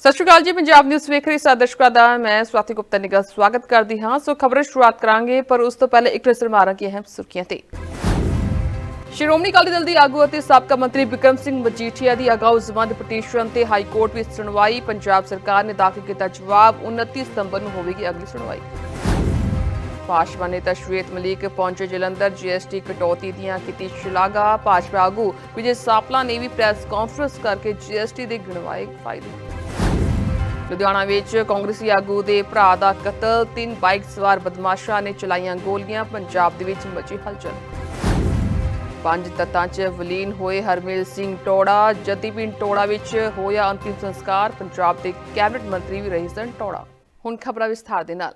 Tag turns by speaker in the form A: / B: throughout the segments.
A: ਸਤਿ ਸ਼੍ਰੀ ਅਕਾਲ ਜੀ, ਪੰਜਾਬ ਨਿਊਜ਼ ਵੇਖ ਰਹੇ ਸਾਰੇ ਦਰਸ਼ਕਾਂ ਦਾ, ਮੈਂ ਸਵਾਤੀ ਗੁਪਤਾ ਨਿੱਘਾ ਸਵਾਗਤ ਕਰਦੀ ਹਾਂ। ਸੋ ਖਬਰਾਂ ਸ਼ੁਰੂਆਤ ਕਰਾਂਗੇ, ਪਰ ਉਸ ਤੋਂ ਪਹਿਲੇ ਇੱਕ ਨਜ਼ਰ ਮਾਰਾਂਗੇ ਅਹਿਮ ਸੁਰਖੀਆਂ ਤੇ। ਸ਼੍ਰੋਮਣੀ ਅਕਾਲੀ ਦਲ ਦੀ ਆਗੂ ਅਤੇ ਸਾਬਕਾ ਮੰਤਰੀ ਬਿਕਰਮ ਸਿੰਘ ਮਜੀਠੀਆ ਦੀ ਅਗਾਊ ਜ਼ਮਾਨਤ ਪਟੀਸ਼ਨ ਤੇ ਹਾਈ ਕੋਰਟ ਵਿੱਚ ਸੁਣਵਾਈ, ਪੰਜਾਬ ਸਰਕਾਰ ਨੇ ਦਾਖਲ ਕੀਤਾ ਜਵਾਬ 29 ਸਤੰਬਰ ਨੂੰ ਹੋਵੇਗੀ ਅਗਲੀ ਸੁਣਵਾਈ। ਭਾਜਪਾ ਨੇਤਾ ਸ਼ਵੇਤ ਮਲਿਕ ਪਹੁੰਚੇ ਜਲੰਧਰ, ਜੀਐਸਟੀ ਕਟੌਤੀ ਦੀਆਂ ਕੀਤੀ ਸ਼ਲਾਘਾ। ਭਾਜਪਾ ਆਗੂ ਵਿਜੇ ਸਾਪਲਾ ਨੇ ਵੀ ਪ੍ਰੈਸ ਕਾਨਫਰੰਸ ਕਰਕੇ ਜੀਐਸਟੀ ਦੇ ਗਿਣਵਾਏ ਫਾਇਦੇ। ਲੁਧਿਆਣਾ ਵਿੱਚ ਕਾਂਗਰਸੀ ਆਗੂ ਦੇ ਭਰਾ ਦਾ ਕਤਲ, ਤਿੰਨ ਬਾਈਕ ਸਵਾਰ ਬਦਮਾਸ਼ਾਂ ਨੇ ਚਲਾਈਆਂ ਗੋਲੀਆਂ, ਪੰਜਾਬ ਦੇ ਵਿੱਚ ਮਚੀ ਹਲਚਲ। ਪੰਜ ਤੱਤਾਂ 'ਚ ਵਿਲੀਨ ਹੋਏ ਹਰਮੇਲ ਸਿੰਘ ਟੋੜਾ ਜਤੀਪਿੰਡ ਟੋੜਾ ਵਿੱਚ ਹੋਇਆ ਅੰਤਿਮ ਸੰਸਕਾਰ, ਪੰਜਾਬ ਦੇ ਕੈਬਨਿਟ ਮੰਤਰੀ ਵੀ ਰਹੇ ਸਨ ਟੋੜਾ। ਹੁਣ ਖਬਰਾਂ ਵਿਸਥਾਰ ਦੇ ਨਾਲ।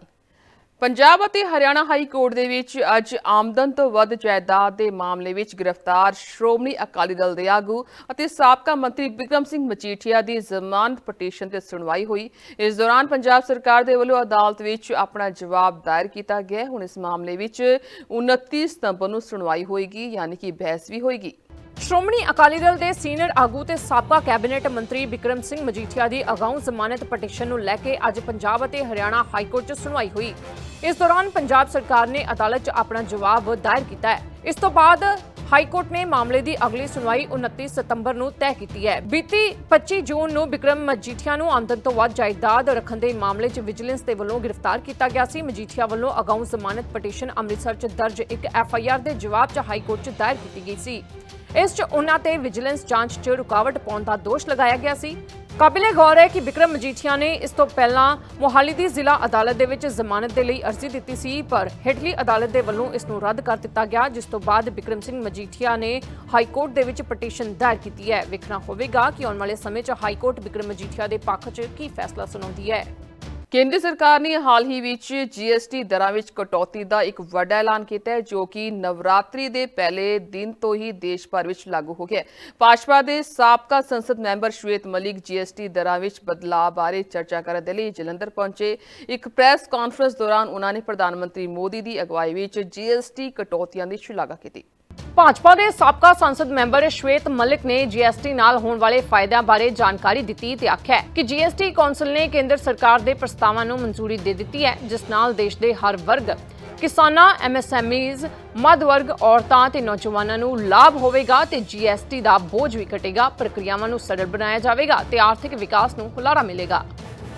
A: ਪੰਜਾਬ ਅਤੇ ਹਰਿਆਣਾ ਹਾਈ ਕੋਰਟ ਦੇ ਵਿੱਚ ਅੱਜ ਆਮਦਨ ਤੋਂ ਵੱਧ ਜਾਇਦਾਦ ਦੇ ਮਾਮਲੇ ਵਿੱਚ ਗ੍ਰਿਫਤਾਰ ਸ਼੍ਰੋਮਣੀ ਅਕਾਲੀ ਦਲ ਦੇ ਆਗੂ ਅਤੇ ਸਾਬਕਾ ਮੰਤਰੀ ਬਿਕਰਮ ਸਿੰਘ ਮਜੀਠੀਆ ਦੀ ਜ਼ਮਾਨਤ ਪਟੀਸ਼ਨ ਤੇ ਸੁਣਵਾਈ ਹੋਈ। ਇਸ ਦੌਰਾਨ ਪੰਜਾਬ ਸਰਕਾਰ ਦੇ ਵੱਲੋਂ ਅਦਾਲਤ ਵਿੱਚ ਆਪਣਾ ਜਵਾਬ ਦਾਇਰ ਕੀਤਾ ਗਿਆ। ਹੁਣ ਇਸ ਮਾਮਲੇ ਵਿੱਚ 29 ਸਤੰਬਰ ਨੂੰ ਸੁਣਵਾਈ ਹੋਏਗੀ, ਯਾਨੀ ਕਿ ਬਹਿਸ ਵੀ ਹੋਏਗੀ।
B: ਸ਼੍ਰੋਮਣੀ ਅਕਾਲੀ ਦਲ ਦੇ ਸੀਨੀਅਰ ਆਗੂ ਤੇ ਸਾਬਕਾ ਕੈਬਨਿਟ ਮੰਤਰੀ ਬਿਕਰਮ ਸਿੰਘ ਮਜੀਠੀਆ ਦੀ ਅਗਾਊਂ ਜ਼ਮਾਨਤ ਪਟੀਸ਼ਨ ਨੂੰ ਲੈ ਕੇ ਅੱਜ ਪੰਜਾਬ ਅਤੇ ਹਰਿਆਣਾ ਹਾਈ ਕੋਰਟ 'ਚ ਸੁਣਵਾਈ ਹੋਈ। ਇਸ ਦੌਰਾਨ ਪੰਜਾਬ ਸਰਕਾਰ ਨੇ ਅਦਾਲਤ 'ਚ ਆਪਣਾ ਜਵਾਬ ਦਾਇਰ ਕੀਤਾ ਹੈ। ਇਸ ਤੋਂ ਬਾਅਦ ਹਾਈ ਕੋਰਟ ਨੇ ਮਾਮਲੇ ਦੀ ਅਗਲੀ ਸੁਣਵਾਈ 29 ਸਤੰਬਰ ਨੂੰ ਤੈਅ ਕੀਤੀ ਹੈ। ਬੀਤੀ 25 ਜੂਨ ਨੂੰ ਬਿਕਰਮ ਮਜੀਠੀਆ ਨੂੰ ਆਮਦਨ ਤੋਂ ਵੱਧ ਜਾਇਦਾਦ ਰੱਖਣ ਦੇ ਮਾਮਲੇ 'ਚ ਵਿਜੀਲੈਂਸ ਦੇ ਵੱਲੋਂ ਗ੍ਰਿਫਤਾਰ ਕੀਤਾ ਗਿਆ ਸੀ। ਮਜੀਠੀਆ ਵੱਲੋਂ ਅਗਾਊਂ ਜ਼ਮਾਨਤ ਪਟੀਸ਼ਨ ਅੰਮ੍ਰਿਤਸਰ 'ਚ ਦਰਜ ਇੱਕ ਐਫ ਆਈ ਆਰ ਦੇ ਜਵਾਬ 'ਚ ਹਾਈ ਕੋਰਟ 'ਚ ਦਾਇਰ ਕੀਤੀ ਗਈ ਸੀ। ਇਸ 'ਚ ਉਹਨਾਂ ਤੇ ਵਿਜੀਲੈਂਸ ਜਾਂਚ 'ਚ ਰੁਕਾਵਟ ਪਾਉਣ ਦਾ ਦੋਸ਼ ਲਗਾਇਆ ਗਿਆ ਸੀ। ਕਾਬਿਲੇ ਗੌਰ ਹੈ ਕਿ ਵਿਕਰਮ ਮਜੀਠੀਆ ਨੇ ਇਸ ਤੋਂ ਪਹਿਲਾਂ ਮੋਹਾਲੀ ਦੀ ਜ਼ਿਲ੍ਹਾ ਅਦਾਲਤ ਦੇ ਵਿੱਚ ਜ਼ਮਾਨਤ ਦੇ ਲਈ ਅਰਜ਼ੀ ਦਿੱਤੀ ਸੀ, ਪਰ ਹੇਠਲੀ ਅਦਾਲਤ ਦੇ ਵੱਲੋਂ ਇਸ ਨੂੰ ਰੱਦ ਕਰ ਦਿੱਤਾ ਗਿਆ, ਜਿਸ ਤੋਂ ਬਾਅਦ ਵਿਕਰਮ ਸਿੰਘ ਮਜੀਠੀਆ ਨੇ ਹਾਈ ਕੋਰਟ ਦੇ ਵਿੱਚ ਪਟੀਸ਼ਨ ਦਾਇਰ ਕੀਤੀ ਹੈ। ਵੇਖਣਾ ਹੋਵੇਗਾ ਕਿ ਆਉਣ ਵਾਲੇ ਸਮੇਂ 'ਚ ਹਾਈ ਕੋਰਟ ਵਿਕਰਮ ਮਜੀਠੀਆ ਦੇ ਪੱਖ 'ਚ ਕੀ ਫੈਸਲਾ ਸੁਣਾਉਂਦੀ ਹੈ।
A: ਕੇਂਦਰ ਸਰਕਾਰ ਨੇ ਹਾਲ ਹੀ ਵਿੱਚ ਜੀਐਸਟੀ ਦਰਾਂ ਵਿੱਚ ਕਟੌਤੀ ਦਾ ਇੱਕ ਵੱਡਾ ਐਲਾਨ ਕੀਤਾ ਹੈ, ਜੋ ਕਿ ਨਵਰਾਤਰੀ ਦੇ ਪਹਿਲੇ ਦਿਨ ਤੋਂ ਹੀ ਦੇਸ਼ ਭਰ ਵਿੱਚ ਲਾਗੂ ਹੋ ਗਿਆ ਹੈ। ਭਾਜਪਾ ਦੇ ਸਾਬਕਾ ਸੰਸਦ ਮੈਂਬਰ ਸ਼ਵੇਤ ਮਲਿਕ ਜੀਐਸਟੀ ਦਰਾਂ ਵਿੱਚ ਬਦਲਾਅ ਬਾਰੇ ਚਰਚਾ ਕਰਨ ਦੇ ਲਈ ਜਲੰਧਰ ਪਹੁੰਚੇ। ਇੱਕ ਪ੍ਰੈਸ ਕਾਨਫਰੰਸ ਦੌਰਾਨ ਉਹਨਾਂ ਨੇ ਪ੍ਰਧਾਨ ਮੰਤਰੀ ਮੋਦੀ ਦੀ ਅਗਵਾਈ ਵਿੱਚ ਜੀਐਸਟੀ ਕਟੌਤੀਆਂ ਦੀ ਸ਼ਲਾਘਾ ਕੀਤੀ।
B: ਭਾਜਪਾ ਦੇ ਸਾਬਕਾ ਸੰਸਦ ਮੈਂਬਰ ਸ਼ਵੇਤ ਮਲਿਕ ਨੇ ਜੀਐਸਟੀ ਨਾਲ ਹੋਣ ਵਾਲੇ ਫਾਇਦਿਆਂ ਬਾਰੇ ਜਾਣਕਾਰੀ ਦਿੱਤੀ ਤੇ ਆਖਿਆ ਕਿ ਜੀਐਸਟੀ ਕੌਂਸਲ ਨੇ ਕੇਂਦਰ ਸਰਕਾਰ ਦੇ ਪ੍ਰਸਤਾਵਾਂ ਨੂੰ ਮਨਜ਼ੂਰੀ ਦੇ ਦਿੱਤੀ ਹੈ, ਜਿਸ ਨਾਲ ਦੇਸ਼ ਦੇ ਹਰ ਵਰਗ, ਕਿਸਾਨਾਂ ਐਮਐਸਐਮਈਜ਼ ਮੱਧ ਵਰਗ ਔਰਤਾਂ ਤੇ ਨੌਜਵਾਨਾਂ ਨੂੰ ਲਾਭ ਹੋਵੇਗਾ ਤੇ ਜੀਐਸਟੀ ਦਾ ਬੋਝ ਵੀ ਘਟੇਗਾ, ਪ੍ਰਕਿਰਿਆਵਾਂ ਨੂੰ ਸਰਲ ਬਣਾਇਆ ਜਾਵੇਗਾ ਤੇ ਆਰਥਿਕ ਵਿਕਾਸ ਨੂੰ ਹੁਲਾਰਾ ਮਿਲੇਗਾ।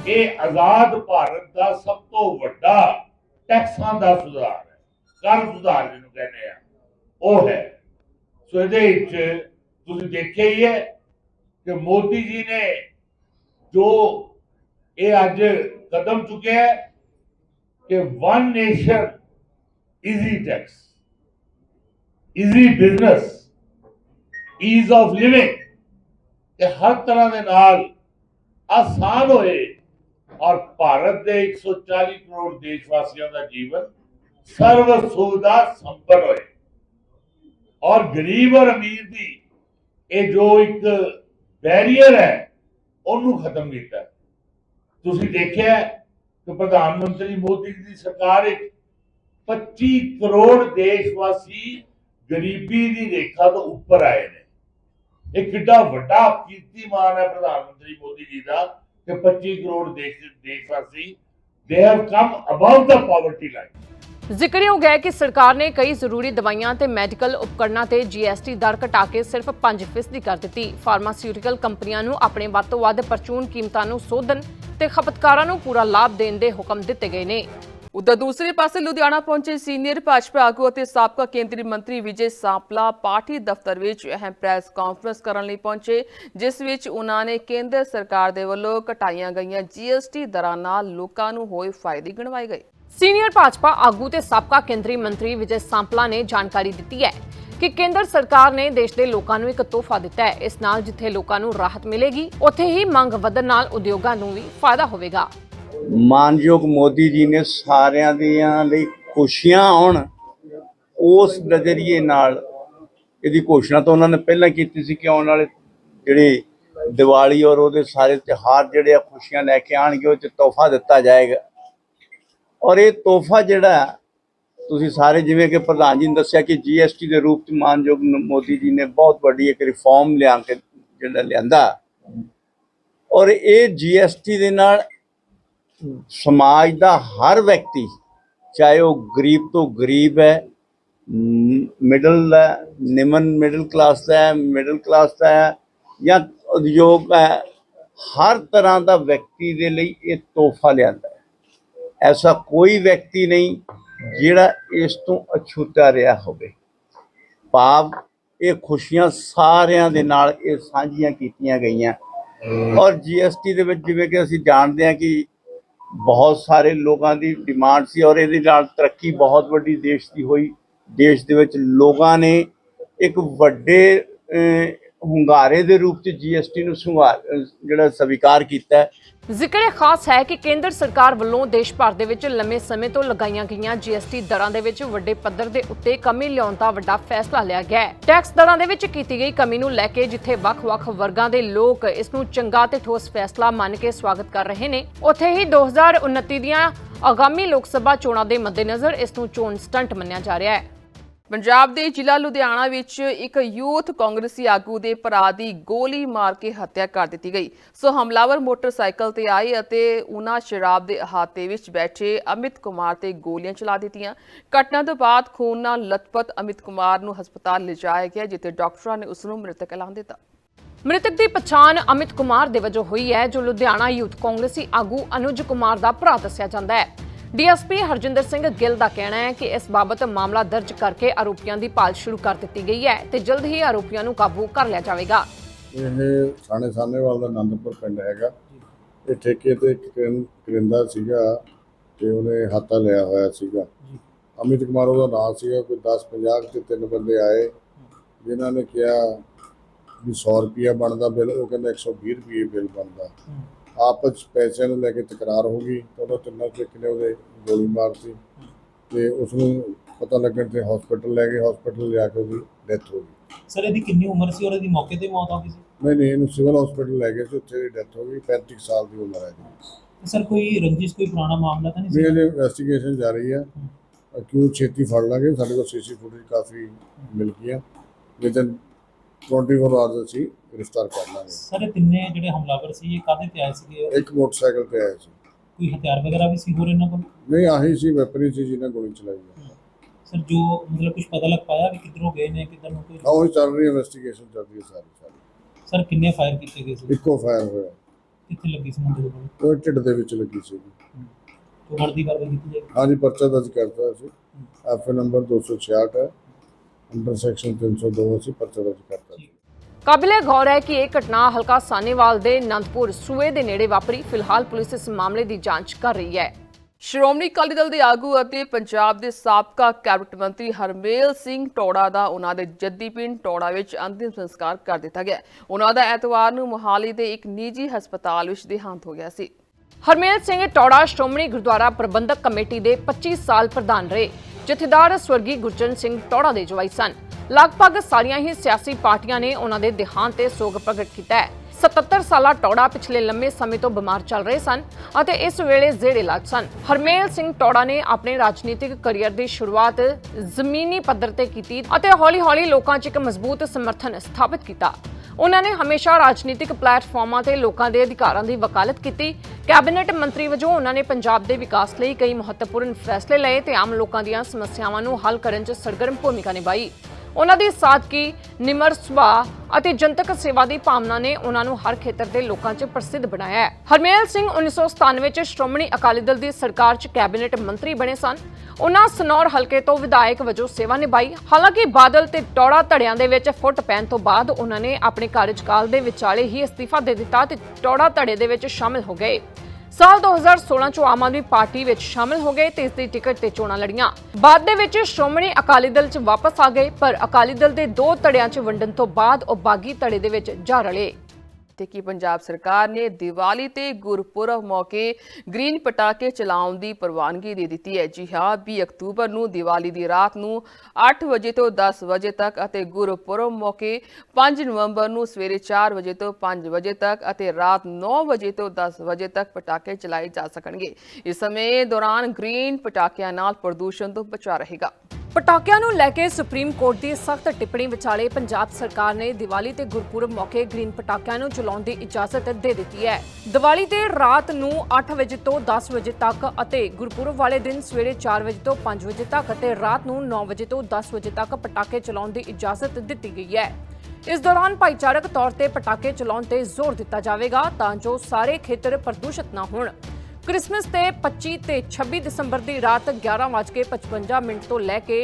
C: ਇਹ ਆਜ਼ਾਦ ਭਾਰਤ ਦਾ ਸਭ ਤੋਂ ਵੱਡਾ ਟੈਕਸਾਂ ਦਾ ਸੁਧਾਰ ਹੈ, ਕਰ ਸੁਧਾਰ ਜਿਹਨੂੰ ਕਹਿੰਦੇ ਆ। ਉਹ ਹੈ। ਸੋ ਇਹਦੇ ਵਿੱਚ ਤੁਸੀਂ ਦੇਖਿਆ ਹੀ ਹੈ ਕਿ ਮੋਦੀ ਜੀ ਨੇ ਜੋ ਇਹ ਅੱਜ ਕਦਮ ਚੁੱਕਿਆ ਹੈ ਕਿ one nation easy tax easy business ease of living ਤੇ ਹਰ ਤਰ੍ਹਾਂ ਦੇ ਨਾਲ ਆਸਾਨ ਹੋਏ ਔਰ ਭਾਰਤ ਦੇ 140 ਕਰੋੜ ਦੇਸ਼ ਵਾਸੀਆਂ ਦਾ ਜੀਵਨ ਸਰਵ ਸੁਵਿਧਾ ਸੰਪਨ ਹੋਏ। ਔਰ ਗਰੀਬ ਔਰ ਅਮੀਰ ਦੀ ਇਹ ਜੋ ਇੱਕ ਬੈਰੀਅਰ ਹੈ, ਉਹਨੂੰ ਖਤਮ ਕੀਤਾ। ਤੁਸੀਂ ਦੇਖਿਆ ਕਿ ਪ੍ਰਧਾਨ ਮੰਤਰੀ ਮੋਦੀ ਜੀ ਦੀ ਸਰਕਾਰ ਵਿੱਚ 25 ਕਰੋੜ ਦੇਸ਼ ਵਾਸੀ ਗਰੀਬੀ ਦੀ ਰੇਖਾ ਤੋਂ ਉੱਪਰ ਆਏ ਨੇ। ਇਹ ਕਿੱਡਾ ਵੱਡਾ ਕੀਰਤੀਮਾਨ ਹੈ ਪ੍ਰਧਾਨ ਮੰਤਰੀ ਮੋਦੀ ਜੀ ਦਾ ਕਿ 25 ਕਰੋੜ ਦੇਸ਼ ਦੇਸ਼ ਵਾਸੀ ਦੇ ਹੈਵ ਕਮ ਅਬਵ ਦਾ ਪਾਵਰਟੀ ਲਾਈਨ
B: ਜ਼ਿਕਰਯੋਗ ਹੈ ਕਿ ਸਰਕਾਰ ਨੇ ਕਈ ਜ਼ਰੂਰੀ ਦਵਾਈਆਂ ਤੇ ਮੈਡੀਕਲ ਉਪਕਰਨਾਂ ਤੇ ਜੀਐਸਟੀ ਦਰ ਘਟਾ ਕੇ ਸਿਰਫ 5% ਕਰ ਦਿੱਤੀ। ਫਾਰਮਾਸਿਊਟੀਕਲ ਕੰਪਨੀਆਂ ਨੂੰ ਆਪਣੇ ਵੱਧ ਤੋਂ ਵੱਧ ਪਰਚੂਨ ਕੀਮਤਾਂ ਨੂੰ ਸੋਧਣ ਤੇ ਖਪਤਕਾਰਾਂ ਨੂੰ ਪੂਰਾ ਲਾਭ ਦੇਣ ਦੇ ਹੁਕਮ ਦਿੱਤੇ ਗਏ ਨੇ।
A: ਉਧਰ ਦੂਸਰੇ ਪਾਸੇ ਲੁਧਿਆਣਾ ਪਹੁੰਚੇ ਸੀਨੀਅਰ ਭਾਜਪਾ ਆਗੂ ਅਤੇ ਸਾਬਕਾ ਕੇਂਦਰੀ ਮੰਤਰੀ ਵਿਜੇ ਸਾਂਪਲਾ ਪਾਰਟੀ ਦਫ਼ਤਰ ਵਿੱਚ ਅਹਿਮ ਪ੍ਰੈਸ ਕਾਨਫਰੰਸ ਕਰਨ ਲਈ ਪਹੁੰਚੇ, ਜਿਸ ਵਿੱਚ ਉਹਨਾਂ ਨੇ ਕੇਂਦਰ ਸਰਕਾਰ ਦੇ ਵੱਲੋਂ ਘਟਾਈਆਂ ਗਈਆਂ ਜੀਐਸਟੀ ਦਰਾਂ ਨਾਲ ਲੋਕਾਂ ਨੂੰ ਹੋਏ ਫਾਇਦੇ ਗਿਣਵਾਏ ਗਏ।
B: ਸੀਨੀਅਰ ਭਾਜਪਾ ਆਗੂ ਤੇ ਸਾਬਕਾ ਕੇਂਦਰੀ ਮੰਤਰੀ ਵਿਜੇ ਸਾਂਪਲਾ ਨੇ ਜਾਣਕਾਰੀ ਦਿੱਤੀ ਹੈ ਕਿ ਕੇਂਦਰ ਸਰਕਾਰ ਨੇ ਦੇਸ਼ ਦੇ ਲੋਕਾਂ ਨੂੰ ਇੱਕ ਤੋਹਫਾ ਦਿੱਤਾ ਹੈ। ਇਸ ਨਾਲ ਜਿੱਥੇ ਲੋਕਾਂ ਨੂੰ ਰਾਹਤ ਮਿਲੇਗੀ, ਉੱਥੇ ਹੀ ਮੰਗ ਵਧਣ ਨਾਲ ਉਦਯੋਗਾਂ ਨੂੰ ਵੀ ਫਾਇਦਾ ਹੋਵੇਗਾ।
D: ਮਾਨਯੋਗ ਮੋਦੀ ਜੀ ਨੇ ਸਾਰਿਆਂ ਦੀਆਂ ਲਈ ਖੁਸ਼ੀਆਂ ਆਉਣ, ਉਸ ਨਜ਼ਰੀਏ ਨਾਲ ਇਹਦੀ ਘੋਸ਼ਣਾ ਤਾਂ ਉਹਨਾਂ ਨੇ ਪਹਿਲਾਂ ਕੀਤੀ ਸੀ ਕਿ ਆਉਣ ਵਾਲੇ ਜਿਹੜੇ ਦੀਵਾਲੀ ਔਰ ਉਹਦੇ ਸਾਰੇ ਤਿਉਹਾਰ ਜਿਹੜੇ ਆ, ਖੁਸ਼ੀਆਂ ਲੈ ਕੇ ਆਣਗੇ ਉਹ ਚ ਤੋਹਫਾ ਦਿੱਤਾ ਜਾਏਗਾ। ਔਰ ਇਹ ਤੋਹਫਾ ਜਿਹੜਾ ਤੁਸੀਂ ਸਾਰੇ ਜਿਵੇਂ ਕਿ ਪ੍ਰਧਾਨ ਜੀ ਨੇ ਦੱਸਿਆ ਕਿ ਜੀਐਸਟੀ ਦੇ ਰੂਪ ਚ ਮਾਨਯੋਗ ਮੋਦੀ ਜੀ ਨੇ ਬਹੁਤ ਵੱਡੀ ਇੱਕ ਰਿਫਾਰਮ ਲਿਆ ਕੇ ਜਿਹੜਾ ਲਿਆਂਦਾ। ਔਰ ਇਹ ਜੀਐਸਟੀ ਦੇ ਨਾਲ ਸਮਾਜ ਦਾ ਹਰ ਵਿਅਕਤੀ, ਚਾਹੇ ਉਹ ਗਰੀਬ ਤੋਂ ਗਰੀਬ ਹੈ ਮਿਡਲ ਦਾ ਨਿਮਨ ਮਿਡਲ ਕਲਾਸ ਦਾ ਹੈ ਮਿਡਲ ਕਲਾਸ ਦਾ ਹੈ, ਜਾਂ ਉਦਯੋਗ ਹੈ, ਹਰ ਤਰ੍ਹਾਂ ਦਾ ਵਿਅਕਤੀ ਦੇ ਲਈ ਇਹ ਤੋਹਫਾ ਲਿਆਂਦਾ ਐਸਾ ਕੋਈ ਵਿਅਕਤੀ ਨਹੀਂ ਜਿਹੜਾ ਇਸ ਤੋਂ ਅਛੂਤਾ ਰਿਹਾ ਹੋਵੇ। ਭਾਵ ਇਹ ਖੁਸ਼ੀਆਂ ਸਾਰਿਆਂ ਦੇ ਨਾਲ ਇਹ ਸਾਂਝੀਆਂ ਕੀਤੀਆਂ ਗਈਆਂ। ਔਰ ਜੀਐਸਟੀ ਦੇ ਵਿੱਚ ਜਿਵੇਂ ਕਿ ਅਸੀਂ ਜਾਣਦੇ ਹਾਂ ਕਿ ਬਹੁਤ ਸਾਰੇ ਲੋਕਾਂ ਦੀ ਡਿਮਾਂਡ ਸੀ ਔਰ ਇਹਦੇ ਨਾਲ ਤਰੱਕੀ ਬਹੁਤ ਵੱਡੀ ਦੇਸ਼ ਦੀ ਹੋਈ। ਦੇਸ਼ ਦੇ ਵਿੱਚ ਲੋਕਾਂ ਨੇ ਇੱਕ ਵੱਡੇ ਹੁੰਗਾਰੇ ਦੇ ਰੂਪ ਚ ਜੀਐਸਟੀ ਨੂੰ ਸੁੰਘਾਰ ਜਿਹੜਾ ਸਵੀਕਾਰ ਕੀਤਾ
B: ਜ਼ਿਕਰ ਖਾਸ ਹੈ ਕਿ ਕੇਂਦਰ ਸਰਕਾਰ ਵੱਲੋਂ ਦੇਸ਼ ਭਰ ਦੇ ਵਿੱਚ ਲੰਮੇ ਸਮੇਂ ਤੋਂ ਲਗਾਈਆਂ ਗਈਆਂ ਜੀਐਸਟੀ ਦਰਾਂ ਦੇ ਵਿੱਚ ਵੱਡੇ ਪੱਧਰ ਦੇ ਉੱਤੇ ਕਮੀ ਲਿਆਉਣ ਦਾ ਵੱਡਾ ਫੈਸਲਾ ਲਿਆ ਗਿਆ ਹੈ। ਟੈਕਸ ਦਰਾਂ ਦੇ ਵਿੱਚ ਕੀਤੀ ਗਈ ਕਮੀ ਨੂੰ ਲੈ ਕੇ ਜਿੱਥੇ ਵੱਖ-ਵੱਖ ਵਰਗਾਂ ਦੇ ਲੋਕ ਇਸ ਨੂੰ ਚੰਗਾ ਤੇ ਠੋਸ ਫੈਸਲਾ ਮੰਨ ਕੇ ਸਵਾਗਤ ਕਰ ਰਹੇ ਨੇ, ਉੱਥੇ ਹੀ 2029 ਦੀਆਂ ਆਗਾਮੀ ਲੋਕ ਸਭਾ ਚੋਣਾਂ ਦੇ ਮੱਦੇਨਜ਼ਰ ਇਸ ਨੂੰ ਚੋਣ ਸਟੰਟ ਮੰਨਿਆ ਜਾ ਰਿਹਾ ਹੈ।
A: ਪੰਜਾਬ ਦੇ ਜ਼ਿਲ੍ਹਾ ਲੁਧਿਆਣਾ ਵਿੱਚ ਇੱਕ ਯੂਥ ਕਾਂਗਰਸੀ ਆਗੂ ਦੇ ਭਰਾ ਦੀ ਗੋਲੀ ਮਾਰ ਕੇ ਹੱਤਿਆ ਕਰ ਦਿੱਤੀ ਗਈ। ਸੋ ਹਮਲਾਵਰ ਮੋਟਰਸਾਈਕਲ ਤੇ ਆਏ ਅਤੇ ਉਹਨਾਂ ਸ਼ਰਾਬ ਦੇ ਅਹਾਤੇ ਵਿੱਚ ਬੈਠੇ ਅਮਿਤ ਕੁਮਾਰ ਤੇ ਗੋਲੀਆਂ ਚਲਾ ਦਿੱਤੀਆਂ। ਘਟਨਾ ਤੋਂ ਬਾਅਦ ਖੂਨ ਨਾਲ ਲਥਪਥ ਅਮਿਤ ਕੁਮਾਰ ਨੂੰ ਹਸਪਤਾਲ ਲਿਜਾਇਆ ਗਿਆ, ਜਿੱਥੇ ਡਾਕਟਰਾਂ ਨੇ ਉਸ ਨੂੰ ਮ੍ਰਿਤਕ ਐਲਾਨ ਦਿੱਤਾ।
B: ਮ੍ਰਿਤਕ ਦੀ ਪਛਾਣ ਅਮਿਤ ਕੁਮਾਰ ਦੇ ਵਜੋਂ ਹੋਈ ਹੈ, ਜੋ ਲੁਧਿਆਣਾ ਯੂਥ ਕਾਂਗਰਸੀ ਆਗੂ ਅਨੁਜ ਕੁਮਾਰ ਦਾ ਭਰਾ ਦੱਸਿਆ ਜਾਂਦਾ ਹੈ। ਡੀਐਸਪੀ ਹਰਜਿੰਦਰ ਸਿੰਘ ਗਿੱਲ ਦਾ ਕਹਿਣਾ ਹੈ ਕਿ ਇਸ ਬਾਬਤ ਮਾਮਲਾ ਦਰਜ ਕਰਕੇ ਆਰੋਪੀਆਂ ਦੀ ਭਾਲ ਸ਼ੁਰੂ ਕਰ ਦਿੱਤੀ ਗਈ ਹੈ ਤੇ ਜਲਦ ਹੀ ਆਰੋਪੀਆਂ ਨੂੰ ਕਾਬੂ ਕਰ ਲਿਆ ਜਾਵੇਗਾ।
E: ਇਹ ਸਾਣੇ ਸਾਨੇਵਾਲ ਦਾ ਆਨੰਦਪੁਰ ਪਿੰਡ ਹੈਗਾ। ਇਹ ਠੇਕੇ ਤੇ ਕਰਿੰਦਾ ਸੀਗਾ ਤੇ ਉਹਨੇ ਹਾਤਾ ਲਿਆ ਹੋਇਆ ਸੀਗਾ। ਅਮਿਤ ਕੁਮਾਰ ਉਹਦਾ ਨਾਮ ਸੀਗਾ, ਕੋਈ 10 50 ਤੇ ਤਿੰਨ ਬੰਦੇ ਆਏ, ਜਿਨ੍ਹਾਂ ਨੇ ਕਿਹਾ ਵੀ 100 ਰੁਪਿਆ ਬਣਦਾ ਬਿੱਲ, ਉਹ ਕਹਿੰਦਾ 120 ਰੁਪਏ ਬਿੱਲ ਬਣਦਾ। ਆਪਸ 'ਚ ਪੈਸਿਆਂ ਨੂੰ ਲੈ ਕੇ ਤਕਰਾਰ ਹੋ ਗਈ ਤਾਂ ਉਹਨਾਂ ਤਿੰਨਾਂ ਚੋਂ ਇੱਕ ਨੇ ਉਹਦੇ ਗੋਲੀ ਮਾਰਤੀ ਤੇ ਉਸ ਨੂੰ ਪਤਾ ਲੱਗਣ ਤੇ ਹਸਪੀਟਲ ਲੈ ਗਏ ਹਸਪੀਟਲ ਲਿਆ ਕੇ ਉਹਦੀ ਡੈਥ ਹੋ ਗਈ।
F: ਸਰ ਇਹਦੀ ਕਿੰਨੀ ਉਮਰ ਸੀ ਔਰ ਇਹਦੀ ਮੌਕੇ ਤੇ ਮੌਤ ਹੋ ਗਈ ਸੀ?
E: ਨਹੀਂ ਨਹੀਂ ਇਹਨੂੰ ਸਿਵਲ ਹਸਪੀਟਲ ਲੈ ਗਏ ਸੀ ਉੱਥੇ ਦੀ ਡੈਥ ਹੋ ਗਈ 35 ਸਾਲ ਦੀ ਉਮਰ ਹੈ ਜੀ
F: ਸਰ ਕੋਈ ਰੰਜਿਸ਼ ਕੋਈ ਪੁਰਾਣਾ ਮਾਮਲਾ ਤਾਂ ਨਹੀਂ ਸੀ?
E: ਇਹਦੀ ਇਨਵੈਸਟੀਗੇਸ਼ਨ ਜਾਰੀ ਹੈ। ਕਿਉਂ ਛੇਤੀ ਫੜ ਲਾਂਗੇ? ਸਾਡੇ ਕੋਲ ਸੀਸੀ ਫੁਟੇਜ ਕਾਫੀ ਮਿਲ ਗਈਆਂ ਵਿਦਨ 24 ਆਵਰਸ ਅਸੀਂ ਗ੍ਰਿਫਤਾਰ ਕਰ ਲਾਂਗੇ।
F: ਸਰ ਤਿੰਨੇ ਜਿਹੜੇ ਹਮਲਾਵਰ ਸੀ ਇਹ ਕਾਹਦੇ ਤੇ ਆਏ ਸੀਗੇ?
E: ਇੱਕ ਮੋਟਰਸਾਈਕਲ ਤੇ ਆਏ ਸੀ।
F: ਕੋਈ ਹਥਿਆਰ ਵਗੈਰਾ ਵੀ ਸੀ ਹੋਰ ਇਹਨਾਂ ਕੋਲ?
E: ਨਹੀਂ ਆਹੀ ਸੀ ਵੈਪਨ ਸੀ ਜਿਹਨੇ ਗੋਲੀ ਚਲਾਈ ਹੈ
F: ਸਰ ਜੋ ਮਤਲਬ ਕੁਝ ਪਤਾ ਲੱਗ ਪਾਇਆ ਵੀ ਕਿੱਧਰੋਂ ਗਏ ਨੇ ਕਿੱਧਰ ਨੂੰ ਕੋਈ
E: ਉਹ ਚੱਲ ਰਹੀ ਇਨਵੈਸਟੀਗੇਸ਼ਨ ਚੱਲ ਰਹੀ ਹੈ ਸਾਰੀ ਸਾਰੀ।
F: ਸਰ ਕਿੰਨੇ ਫਾਇਰ ਕੀਤੇ ਗਏ ਸੀ?
E: ਇੱਕੋ ਫਾਇਰ ਹੋਇਆ।
F: ਕਿੱਥੇ ਲੱਗੀ ਸੀ ਮੁੰਡੇ ਦੇ ਕੋਲ?
E: ਉਹ ਢਿੱਡ ਦੇ ਵਿੱਚ ਲੱਗੀ ਸੀ।
F: ਤੋਂ ਵਰਦੀ ਕਾਰਵਾਈ ਕੀਤੀ ਜਾਏਗੀ?
E: ਹਾਂਜੀ ਪਰਚਾ ਦਰਜ ਕਰਤਾ ਸੀ ਐਫ ਨੰਬਰ 266 ਹੈ। ਅੰਡਰ ਸੈਕਸ਼ਨ 302 ਅਸੀਂ ਪਰਚਾ ਦਰਜ ਕਰਤਾ ਸੀ
B: ਕਾਬਿਲੇ ਗੌਰ ਹੈ ਕਿ ਇਹ ਘਟਨਾ ਹਲਕਾ ਸਾਨੇਵਾਲ ਦੇ ਨੰਦਪੁਰ ਸੂਏ ਦੇ ਨੇੜੇ ਵਾਪਰੀ। ਫਿਲਹਾਲ ਪੁਲਿਸ ਇਸ ਮਾਮਲੇ ਦੀ ਜਾਂਚ ਕਰ ਰਹੀ ਹੈ।
A: ਸ਼੍ਰੋਮਣੀ ਅਕਾਲੀ ਦਲ ਦੇ ਆਗੂ ਅਤੇ ਪੰਜਾਬ ਦੇ ਸਾਬਕਾ ਕੈਬਨਿਟ ਮੰਤਰੀ ਹਰਮੇਲ ਸਿੰਘ ਟੋੜਾ ਦਾ ਉਹਨਾਂ ਦੇ ਜੱਦੀ ਪਿੰਡ ਟੋੜਾ ਵਿੱਚ ਅੰਤਿਮ ਸੰਸਕਾਰ ਕਰ ਦਿੱਤਾ ਗਿਆ। ਉਹਨਾਂ ਦਾ ਐਤਵਾਰ ਨੂੰ ਮੋਹਾਲੀ ਦੇ ਇੱਕ ਨਿੱਜੀ ਹਸਪਤਾਲ ਵਿੱਚ ਦੇਹਾਂਤ ਹੋ ਗਿਆ ਸੀ।
B: ਹਰਮੇਲ ਸਿੰਘ ਟੌੜਾ ਸ਼੍ਰੋਮਣੀ ਗੁਰਦੁਆਰਾ ਪ੍ਰਬੰਧਕ ਕਮੇਟੀ ਦੇ 25 ਸਾਲ ਪ੍ਰਧਾਨ ਰਹੇ। ਜਥੇਦਾਰ ਸਵਰਗੀ ਗੁਰਜਨ ਸਿੰਘ ਟੌੜਾ ਦੇ ਜਵਾਈ ਸਨ। ਲਗਭਗ ਸਾਰੀਆਂ ਹੀ ਸਿਆਸੀ ਪਾਰਟੀਆਂ ਨੇ ਉਹਨਾਂ ਦੇ ਦੇਹਾਂਤ ਤੇ ਸੋਗ ਪ੍ਰਗਟ ਕੀਤਾ ਹੈ। 77 ਸਾਲਾ ਟੌੜਾ ਪਿਛਲੇ ਲੰਮੇ ਸਮੇਂ ਤੋਂ ਬਿਮਾਰ ਚੱਲ ਰਹੇ ਸਨ ਅਤੇ ਇਸ ਵੇਲੇ ਜ਼ੇਰੇ ਇਲਾਜ ਸਨ। ਹਰਮੇਲ ਸਿੰਘ ਟੌੜਾ ਨੇ ਆਪਣੇ ਰਾਜਨੀਤਿਕ ਕੈਰੀਅਰ ਦੀ ਸ਼ੁਰੂਆਤ ਜ਼ਮੀਨੀ ਪੱਧਰ ਤੇ ਕੀਤੀ ਅਤੇ ਹੌਲੀ-ਹੌਲੀ ਲੋਕਾਂ 'ਚ ਇੱਕ ਮਜ਼ਬੂਤ ਸਮਰਥਨ ਸਥਾਪਿਤ ਕੀਤਾ। ਉਹਨਾਂ ਨੇ ਹਮੇਸ਼ਾ ਰਾਜਨੀਤਿਕ ਪਲੇਟਫਾਰਮਾਂ ਤੇ ਲੋਕਾਂ ਦੇ ਅਧਿਕਾਰਾਂ ਦੀ ਵਕਾਲਤ ਕੀਤੀ। ਕੈਬਨਿਟ ਮੰਤਰੀ ਵਜੋਂ ਉਹਨਾਂ ਨੇ ਪੰਜਾਬ ਦੇ ਵਿਕਾਸ ਲਈ ਕਈ ਮਹੱਤਵਪੂਰਨ ਫੈਸਲੇ ਲਏ ਤੇ ਆਮ ਲੋਕਾਂ ਦੀਆਂ ਸਮੱਸਿਆਵਾਂ ਨੂੰ ਹੱਲ ਕਰਨ 'ਚ ਸਰਗਰਮ ਭੂਮਿਕਾ ਨਿਭਾਈ। ਉਹਨਾਂ ਦੀ ਸਾਦਗੀ, ਨਿਮਰ ਸੁਭਾਅ ਅਤੇ ਜਨਤਕ ਸੇਵਾ ਦੀ ਭਾਵਨਾ ਨੇ ਉਹਨਾਂ ਨੂੰ ਹਰ ਖੇਤਰ ਦੇ ਲੋਕਾਂ 'ਚ ਪ੍ਰਸਿੱਧ ਬਣਾਇਆ ਹੈ। ਹਰਮੇਲ ਸਿੰਘ 1997 'ਚ ਸ਼੍ਰੋਮਣੀ ਅਕਾਲੀ ਦਲ ਦੀ ਸਰਕਾਰ 'ਚ ਕੈਬਨਿਟ ਮੰਤਰੀ ਬਣੇ ਸਨ। ਉਹਨਾਂ ਸਨੌਰ ਹਲਕੇ ਤੋਂ ਵਿਧਾਇਕ ਵਜੋਂ ਸੇਵਾ ਨਿਭਾਈ। ਹਾਲਾਂਕਿ ਬਾਦਲ ਤੇ ਟੌੜਾ ਧੜਿਆਂ ਦੇ ਵਿੱਚ ਫੁੱਟ ਪੈਣ ਤੋਂ ਬਾਅਦ ਉਹਨਾਂ ਨੇ ਆਪਣੇ ਕਾਰਜਕਾਲ ਦੇ ਵਿਚਾਲੇ ਹੀ ਅਸਤੀਫਾ ਦੇ ਦਿੱਤਾ ਤੇ ਟੌੜਾ ਧੜੇ ਦੇ ਵਿੱਚ ਸ਼ਾਮਿਲ ਹੋ ਗਏ। ਸਾਲ 2016 ਚ ਆਮ ਆਦਮੀ ਪਾਰਟੀ ਵਿੱਚ ਸ਼ਾਮਿਲ ਹੋ ਗਏ ਤੇ ਇਸ ਦੀ ਟਿਕਟ ਤੇ ਚੋਣਾਂ ਲੜੀਆਂ। ਬਾਅਦ ਦੇ ਵਿੱਚ ਸ਼੍ਰੋਮਣੀ ਅਕਾਲੀ ਦਲ ਚ ਵਾਪਸ ਆ ਗਏ, ਪਰ ਅਕਾਲੀ ਦਲ ਦੇ ਦੋ ਧੜਿਆਂ ਚ ਵੰਡਣ ਤੋਂ ਬਾਅਦ ਉਹ ਬਾਗੀ ਧੜੇ ਦੇ ਵਿੱਚ ਜਾ ਰਲੇ।
A: ਤੇ ਕਿ ਪੰਜਾਬ ਸਰਕਾਰ ਨੇ ਦੀਵਾਲੀ ਤੇ ਗੁਰਪੁਰਬ ਮੌਕੇ ਗ੍ਰੀਨ ਪਟਾਕੇ ਚਲਾਉਣ ਦੀ ਪ੍ਰਵਾਨਗੀ ਦੇ ਦਿੱਤੀ ਹੈ। ਜੀ ਹਾਂ 20 ਅਕਤੂਬਰ ਨੂੰ ਦੀਵਾਲੀ ਦੀ ਰਾਤ ਨੂੰ 8 ਵਜੇ ਤੋਂ 10 ਵਜੇ ਤੱਕ ਅਤੇ ਗੁਰਪੁਰਬ ਮੌਕੇ 5 ਨਵੰਬਰ ਨੂੰ ਸਵੇਰੇ 4 ਵਜੇ ਤੋਂ 5 ਵਜੇ ਤੱਕ ਅਤੇ ਰਾਤ 9 ਵਜੇ ਤੋਂ 10 ਵਜੇ ਤੱਕ ਪਟਾਕੇ ਚਲਾਏ ਜਾ ਸਕਣਗੇ। ਇਸ ਸਮੇਂ ਦੌਰਾਨ ਗ੍ਰੀਨ ਪਟਾਕਿਆਂ ਨਾਲ ਪ੍ਰਦੂਸ਼ਣ ਤੋਂ ਬਚਾ ਰਹੇਗਾ।
B: ਪਟਾਕਿਆਂ ਨੂੰ ਲੈ ਕੇ ਸੁਪਰੀਮ ਕੋਰਟ ਦੀ ਸਖਤ ਟਿੱਪਣੀ ਵਿਚਾਲੇ ਪੰਜਾਬ ਸਰਕਾਰ ਨੇ ਦੀਵਾਲੀ ਤੇ ਗੁਰਪੁਰਬ ਮੌਕੇ ਗ੍ਰੀਨ ਪਟਾਕਿਆਂ ਨੂੰ ਚਲਾਉਣ ਦੀ ਇਜਾਜ਼ਤ ਦੇ ਦਿੱਤੀ ਹੈ। ਦੀਵਾਲੀ ਤੇ ਰਾਤ ਨੂੰ 8 ਵਜੇ ਤੋਂ 10 ਵਜੇ ਤੱਕ ਅਤੇ ਗੁਰਪੁਰਬ ਵਾਲੇ ਦਿਨ ਸਵੇਰੇ 4 ਵਜੇ ਤੋਂ 5 ਵਜੇ ਤੱਕ ਅਤੇ ਰਾਤ ਨੂੰ 9 ਵਜੇ ਤੋਂ 10 ਵਜੇ ਤੱਕ ਪਟਾਕੇ ਚਲਾਉਣ ਦੀ ਇਜਾਜ਼ਤ ਦਿੱਤੀ ਗਈ ਹੈ। ਇਸ ਦੌਰਾਨ ਭਾਈਚਾਰਕ ਤੌਰ ਤੇ ਪਟਾਕੇ ਚਲਾਉਣ ਤੇ ਜ਼ੋਰ ਦਿੱਤਾ ਜਾਵੇਗਾ ਤਾਂ ਜੋ ਸਾਰੇ ਖੇਤਰ ਪ੍ਰਦੂਸ਼ਿਤ ਨਾ ਹੋਣ। ਕ੍ਰਿਸਮਸ ਤੇ 25 ਤੇ 26 ਦਸੰਬਰ ਦੀ ਰਾਤ 11:55 ਮਿੰਟ ਤੋਂ ਲੈ ਕੇ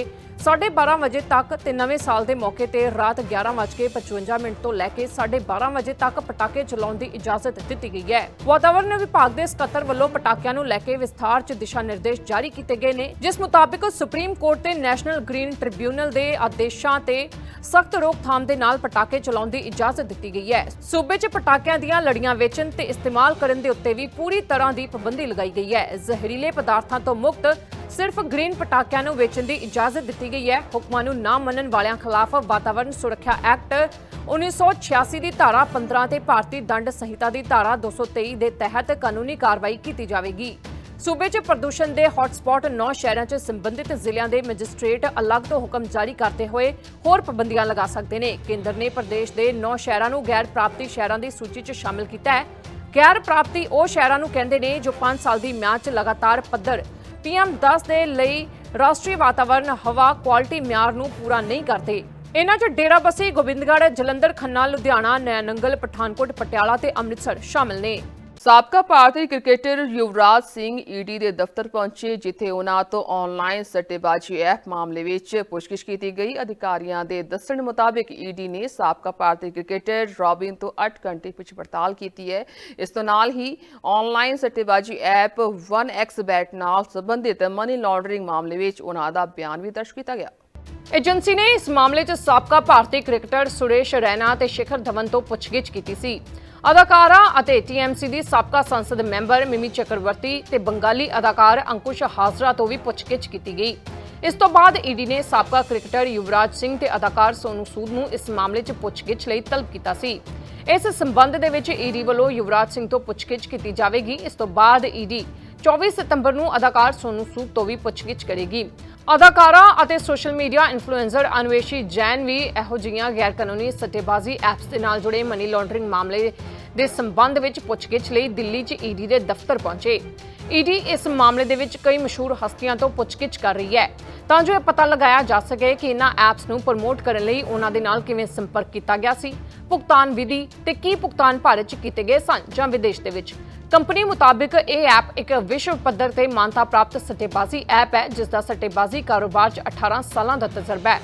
B: 12:30 ਵਜੇ ਤੱਕ ਤੇ ਨਵੇਂ ਸਾਲ ਦੇ ਮੌਕੇ ਤੇ ਰਾਤ 11:55 ਮਿੰਟ ਤੋਂ ਲੈ ਕੇ 12:30 ਵਜੇ ਤੱਕ ਪਟਾਕੇ ਚਲਾਉਣ ਦੀ ਇਜਾਜ਼ਤ ਦਿੱਤੀ ਗਈ ਹੈ। ਵਾਤਾਵਰਣ ਵਿਭਾਗ ਦੇ ਸਕੱਤਰ ਵੱਲੋਂ ਪਟਾਕਿਆਂ ਨੂੰ ਲੈ ਕੇ ਵਿਸਥਾਰ 'ਚ ਦਿਸ਼ਾ ਨਿਰਦੇਸ਼ ਜਾਰੀ ਕੀਤੇ ਗਏ ਨੇ, ਜਿਸ ਮੁਤਾਬਿਕ ਸੁਪਰੀਮ ਕੋਰਟ ਤੇ ਨੈਸ਼ਨਲ ਗ੍ਰੀਨ ਟ੍ਰਿਬਿਊਨਲ ਦੇ ਆਦੇਸ਼ਾਂ ਤੇ ਸਖਤ ਰੋਕਥਾਮ ਦੇ ਨਾਲ ਪਟਾਕੇ ਚਲਾਉਣ ਦੀ ਇਜਾਜ਼ਤ ਦਿੱਤੀ ਗਈ ਹੈ। ਸੂਬੇ 'ਚ ਪਟਾਕਿਆਂ ਦੀਆਂ ਲੜੀਆਂ ਵੇਚਣ ਤੇ ਇਸਤੇਮਾਲ ਕਰਨ ਦੇ ਉੱਤੇ ਵੀ ਪੂਰੀ ਤਰ੍ਹਾਂ ਦੀ ਪਾਬੰਦੀ ਲਗਾਈ ਗਈ ਹੈ। ਜ਼ਹਿਰੀਲੇ ਪਦਾਰਥਾਂ ਤੋਂ ਮੁਕਤ ਸਿਰਫ ਗ੍ਰੀਨ ਪਟਾਕਿਆਂ ਨੂੰ ਵੇਚਣ ਦੀ ਇਜਾਜ਼ਤ ਦਿੱਤੀ ਗਈ ਹੈ। ਹੁਕਮਾਂ ਨੂੰ ਨਾ ਮੰਨਣ ਵਾਲਿਆਂ ਖਿਲਾਫ ਵਾਤਾਵਰਣ ਸੁਰੱਖਿਆ ਐਕਟ 1986 ਦੀ ਧਾਰਾ 15 ਤੇ ਭਾਰਤੀ ਦੰਡ ਸੰਹਿਤਾ ਦੀ ਧਾਰਾ 223 ਦੇ ਤਹਿਤ ਕਾਨੂੰਨੀ ਕਾਰਵਾਈ ਕੀਤੀ ਜਾਵੇਗੀ। ਸੂਬੇ 'ਚ ਪ੍ਰਦੂਸ਼ਣ ਦੇ ਹੌਟਸਪੌਟ 9 ਸ਼ਹਿਰਾਂ 'ਚ ਸੰਬੰਧਿਤ ਜ਼ਿਲ੍ਹਿਆਂ ਦੇ ਮੈਜਿਸਟ੍ਰੇਟ ਅਲੱਗ ਤੋਂ ਹੁਕਮ ਜਾਰੀ ਕਰਦੇ ਹੋਏ ਹੋਰ ਪਾਬੰਦੀਆਂ ਲਗਾ ਸਕਦੇ ਨੇ। ਕੇਂਦਰ ਨੇ ਪ੍ਰਦੇਸ਼ ਦੇ 9 ਸ਼ਹਿਰਾਂ ਨੂੰ ਗੈਰ ਪ੍ਰਾਪਤੀ ਸ਼ਹਿਰਾਂ ਦੀ ਸੂਚੀ 'ਚ ਸ਼ਾਮਿਲ ਕੀਤਾ ਹੈ। ਗੈਰ ਪ੍ਰਾਪਤੀ ਉਹ ਸ਼ਹਿਰਾਂ ਨੂੰ ਕਹਿੰਦੇ ਨੇ ਜੋ 5 ਸਾਲ ਦੀ ਮਿਆਦ 'ਚ ਲਗਾਤਾਰ ਪੱਧਰ PM10 ਦੇ ਲਈ ਰਾਸ਼ਟਰੀ ਵਾਤਾਵਰਣ ਹਵਾ, ਕੁਆਲਿਟੀ ਮਿਆਰ ਨੂੰ ਪੂਰਾ ਨਹੀਂ ਕਰਦੇ। ਇਹਨਾਂ 'ਚ ਡੇਰਾਬੱਸੀ ਗੋਬਿੰਦਗੜ੍ਹ, ਜਲੰਧਰ, ਖੰਨਾ, ਲੁਧਿਆਣਾ, ਨੈਨੰਗਲ, ਪਠਾਨਕੋਟ, ਪਟਿਆਲਾ ਤੇ ਅੰਮ੍ਰਿਤਸਰ ਸ਼ਾਮਿਲ ਨੇ।
A: ਸਾਬਕਾ ਭਾਰਤੀ ਕ੍ਰਿਕਟਰ ਯੁਵਰਾਜ ਸਿੰਘ ਈਡੀ ਦੇ ਦਫ਼ਤਰ ਪਹੁੰਚੇ, ਜਿੱਥੇ ਉਹਨਾਂ ਤੋਂ ਆਨਲਾਈਨ ਸੱਟੇਬਾਜ਼ੀ ਐਪ ਮਾਮਲੇ ਵਿੱਚ ਪੁੱਛਗਿੱਛ ਕੀਤੀ ਗਈ। ਅਧਿਕਾਰੀਆਂ ਦੇ ਦੱਸਣ ਮੁਤਾਬਿਕ ਈਡੀ ਨੇ ਸਾਬਕਾ ਭਾਰਤੀ ਕ੍ਰਿਕਟਰ ਰੌਬਿਨ ਤੋਂ 8 ਘੰਟੇ ਪੁੱਛ ਪੜਤਾਲ ਕੀਤੀ ਹੈ। ਇਸ ਤੋਂ ਨਾਲ ਹੀ ਆਨਲਾਈਨ ਸੱਟੇਬਾਜ਼ੀ ਐਪ 1xbet ਨਾਲ ਸੰਬੰਧਿਤ ਮਨੀ ਲਾਂਡਰਿੰਗ ਮਾਮਲੇ ਵਿੱਚ ਉਹਨਾਂ ਦਾ ਬਿਆਨ ਵੀ ਦਰਜ ਕੀਤਾ ਗਿਆ।
B: ਏਜੰਸੀ ਨੇ ਇਸ ਮਾਮਲੇ 'ਚ ਸਾਬਕਾ ਭਾਰਤੀ ਕ੍ਰਿਕਟਰ ਸੁਰੇਸ਼ ਰੈਨਾ ਤੇ ਸ਼ਿਖਰ ਧਵਨ ਤੋਂ ਪੁੱਛਗਿੱਛ ਕੀਤੀ ਸੀ। ਅਦਾਕਾਰਾ ਅਤੇ ਟੀਐਮਸੀ ਦੀ ਸਾਬਕਾ ਸੰਸਦ ਮੈਂਬਰ ਮਿਮੀ ਚੱਕਰਵਰਤੀ ਤੇ ਬੰਗਾਲੀ ਅਦਾਕਾਰ ਅੰਕੁਸ਼ ਹਾਜ਼ਰਾ ਤੋਂ ਵੀ ਪੁੱਛਗਿੱਛ ਕੀਤੀ ਗਈ। ਇਸ ਤੋਂ ਬਾਅਦ ਈਡੀ ਨੇ ਸਾਬਕਾ ਕ੍ਰਿਕਟਰ ਯੁਵਰਾਜ ਸਿੰਘ ਤੇ ਅਦਾਕਾਰ ਸੋਨੂ ਸੂਦ ਨੂੰ ਇਸ ਮਾਮਲੇ 'ਚ ਪੁੱਛਗਿੱਛ ਲਈ ਤਲਬ ਕੀਤਾ ਸੀ। ਇਸ ਸੰਬੰਧ ਦੇ ਵਿੱਚ ਈਡੀ ਵੱਲੋਂ ਯੁਵਰਾਜ ਸਿੰਘ ਤੋਂ ਪੁੱਛਗਿੱਛ ਕੀਤੀ ਜਾਵੇਗੀ। ਇਸ ਤੋਂ ਬਾਅਦ ਈਡੀ 24 ਸਤੰਬਰ ਨੂੰ ਅਦਾਕਾਰ ਸੋਨੂ ਸੂਦ ਤੋਂ ਵੀ ਪੁੱਛਗਿੱਛ ਕਰੇਗੀ। ਅਦਾਕਾਰਾ ਅਤੇ social media influencer Anveshi Jain ਵੀ ਇਹੋ ਜਿਹੀਆਂ ਗੈਰ ਕਾਨੂੰਨੀ ਸੱਟੇਬਾਜ਼ੀ ਐਪਸ ਦੇ ਨਾਲ ਜੁੜੇ ਮਨੀ ਲਾਂਡਰਿੰਗ ਮਾਮਲੇ ਦੇ ਸੰਬੰਧ ਵਿੱਚ ਪੁੱਛਗਿੱਛ ਲਈ ਦਿੱਲੀ 'ਚ ਈਡੀ ਦੇ ਦਫ਼ਤਰ ਪਹੁੰਚੇ। ਈਡੀ ਇਸ ਮਾਮਲੇ ਦੇ ਵਿੱਚ ਕਈ ਮਸ਼ਹੂਰ ਹਸਤੀਆਂ ਤੋਂ ਪੁੱਛਗਿੱਛ ਕਰ ਰਹੀ ਹੈ। ਤਾਂ ਜੋ ਇਹ ਪਤਾ ਲਗਾਇਆ ਜਾ ਸਕੇ ਕਿ ਇਹਨਾਂ ਐਪਸ ਨੂੰ ਪ੍ਰਮੋਟ ਕਰਨ ਲਈ ਉਹਨਾਂ ਦੇ ਨਾਲ ਕਿਵੇਂ ਸੰਪਰਕ ਕੀਤਾ ਗਿਆ ਸੀ, ਭੁਗਤਾਨ ਵਿਧੀ ਤੇ ਕੀ ਭੁਗਤਾਨ ਭਾਰਤ 'ਚ ਕੀਤੇ ਗਏ ਸਨ ਜਾਂ ਵਿਦੇਸ਼ ਦੇ ਵਿੱਚ। ਕੰਪਨੀ ਮੁਤਾਬਿਕ ਇਹ ਐਪ ਇੱਕ ਵਿਸ਼ਵ ਪੱਧਰ ਤੇ ਮਾਨਤਾ ਪ੍ਰਾਪਤ ਸੱਟੇਬਾਜ਼ੀ ਐਪ ਹੈ ਜਿਸ ਦਾ ਸੱਟੇਬਾਜ਼ੀ ਕਾਰੋਬਾਰ 'ਚ 18 ਸਾਲਾਂ ਦਾ ਤਜਰਬਾ ਹੈ।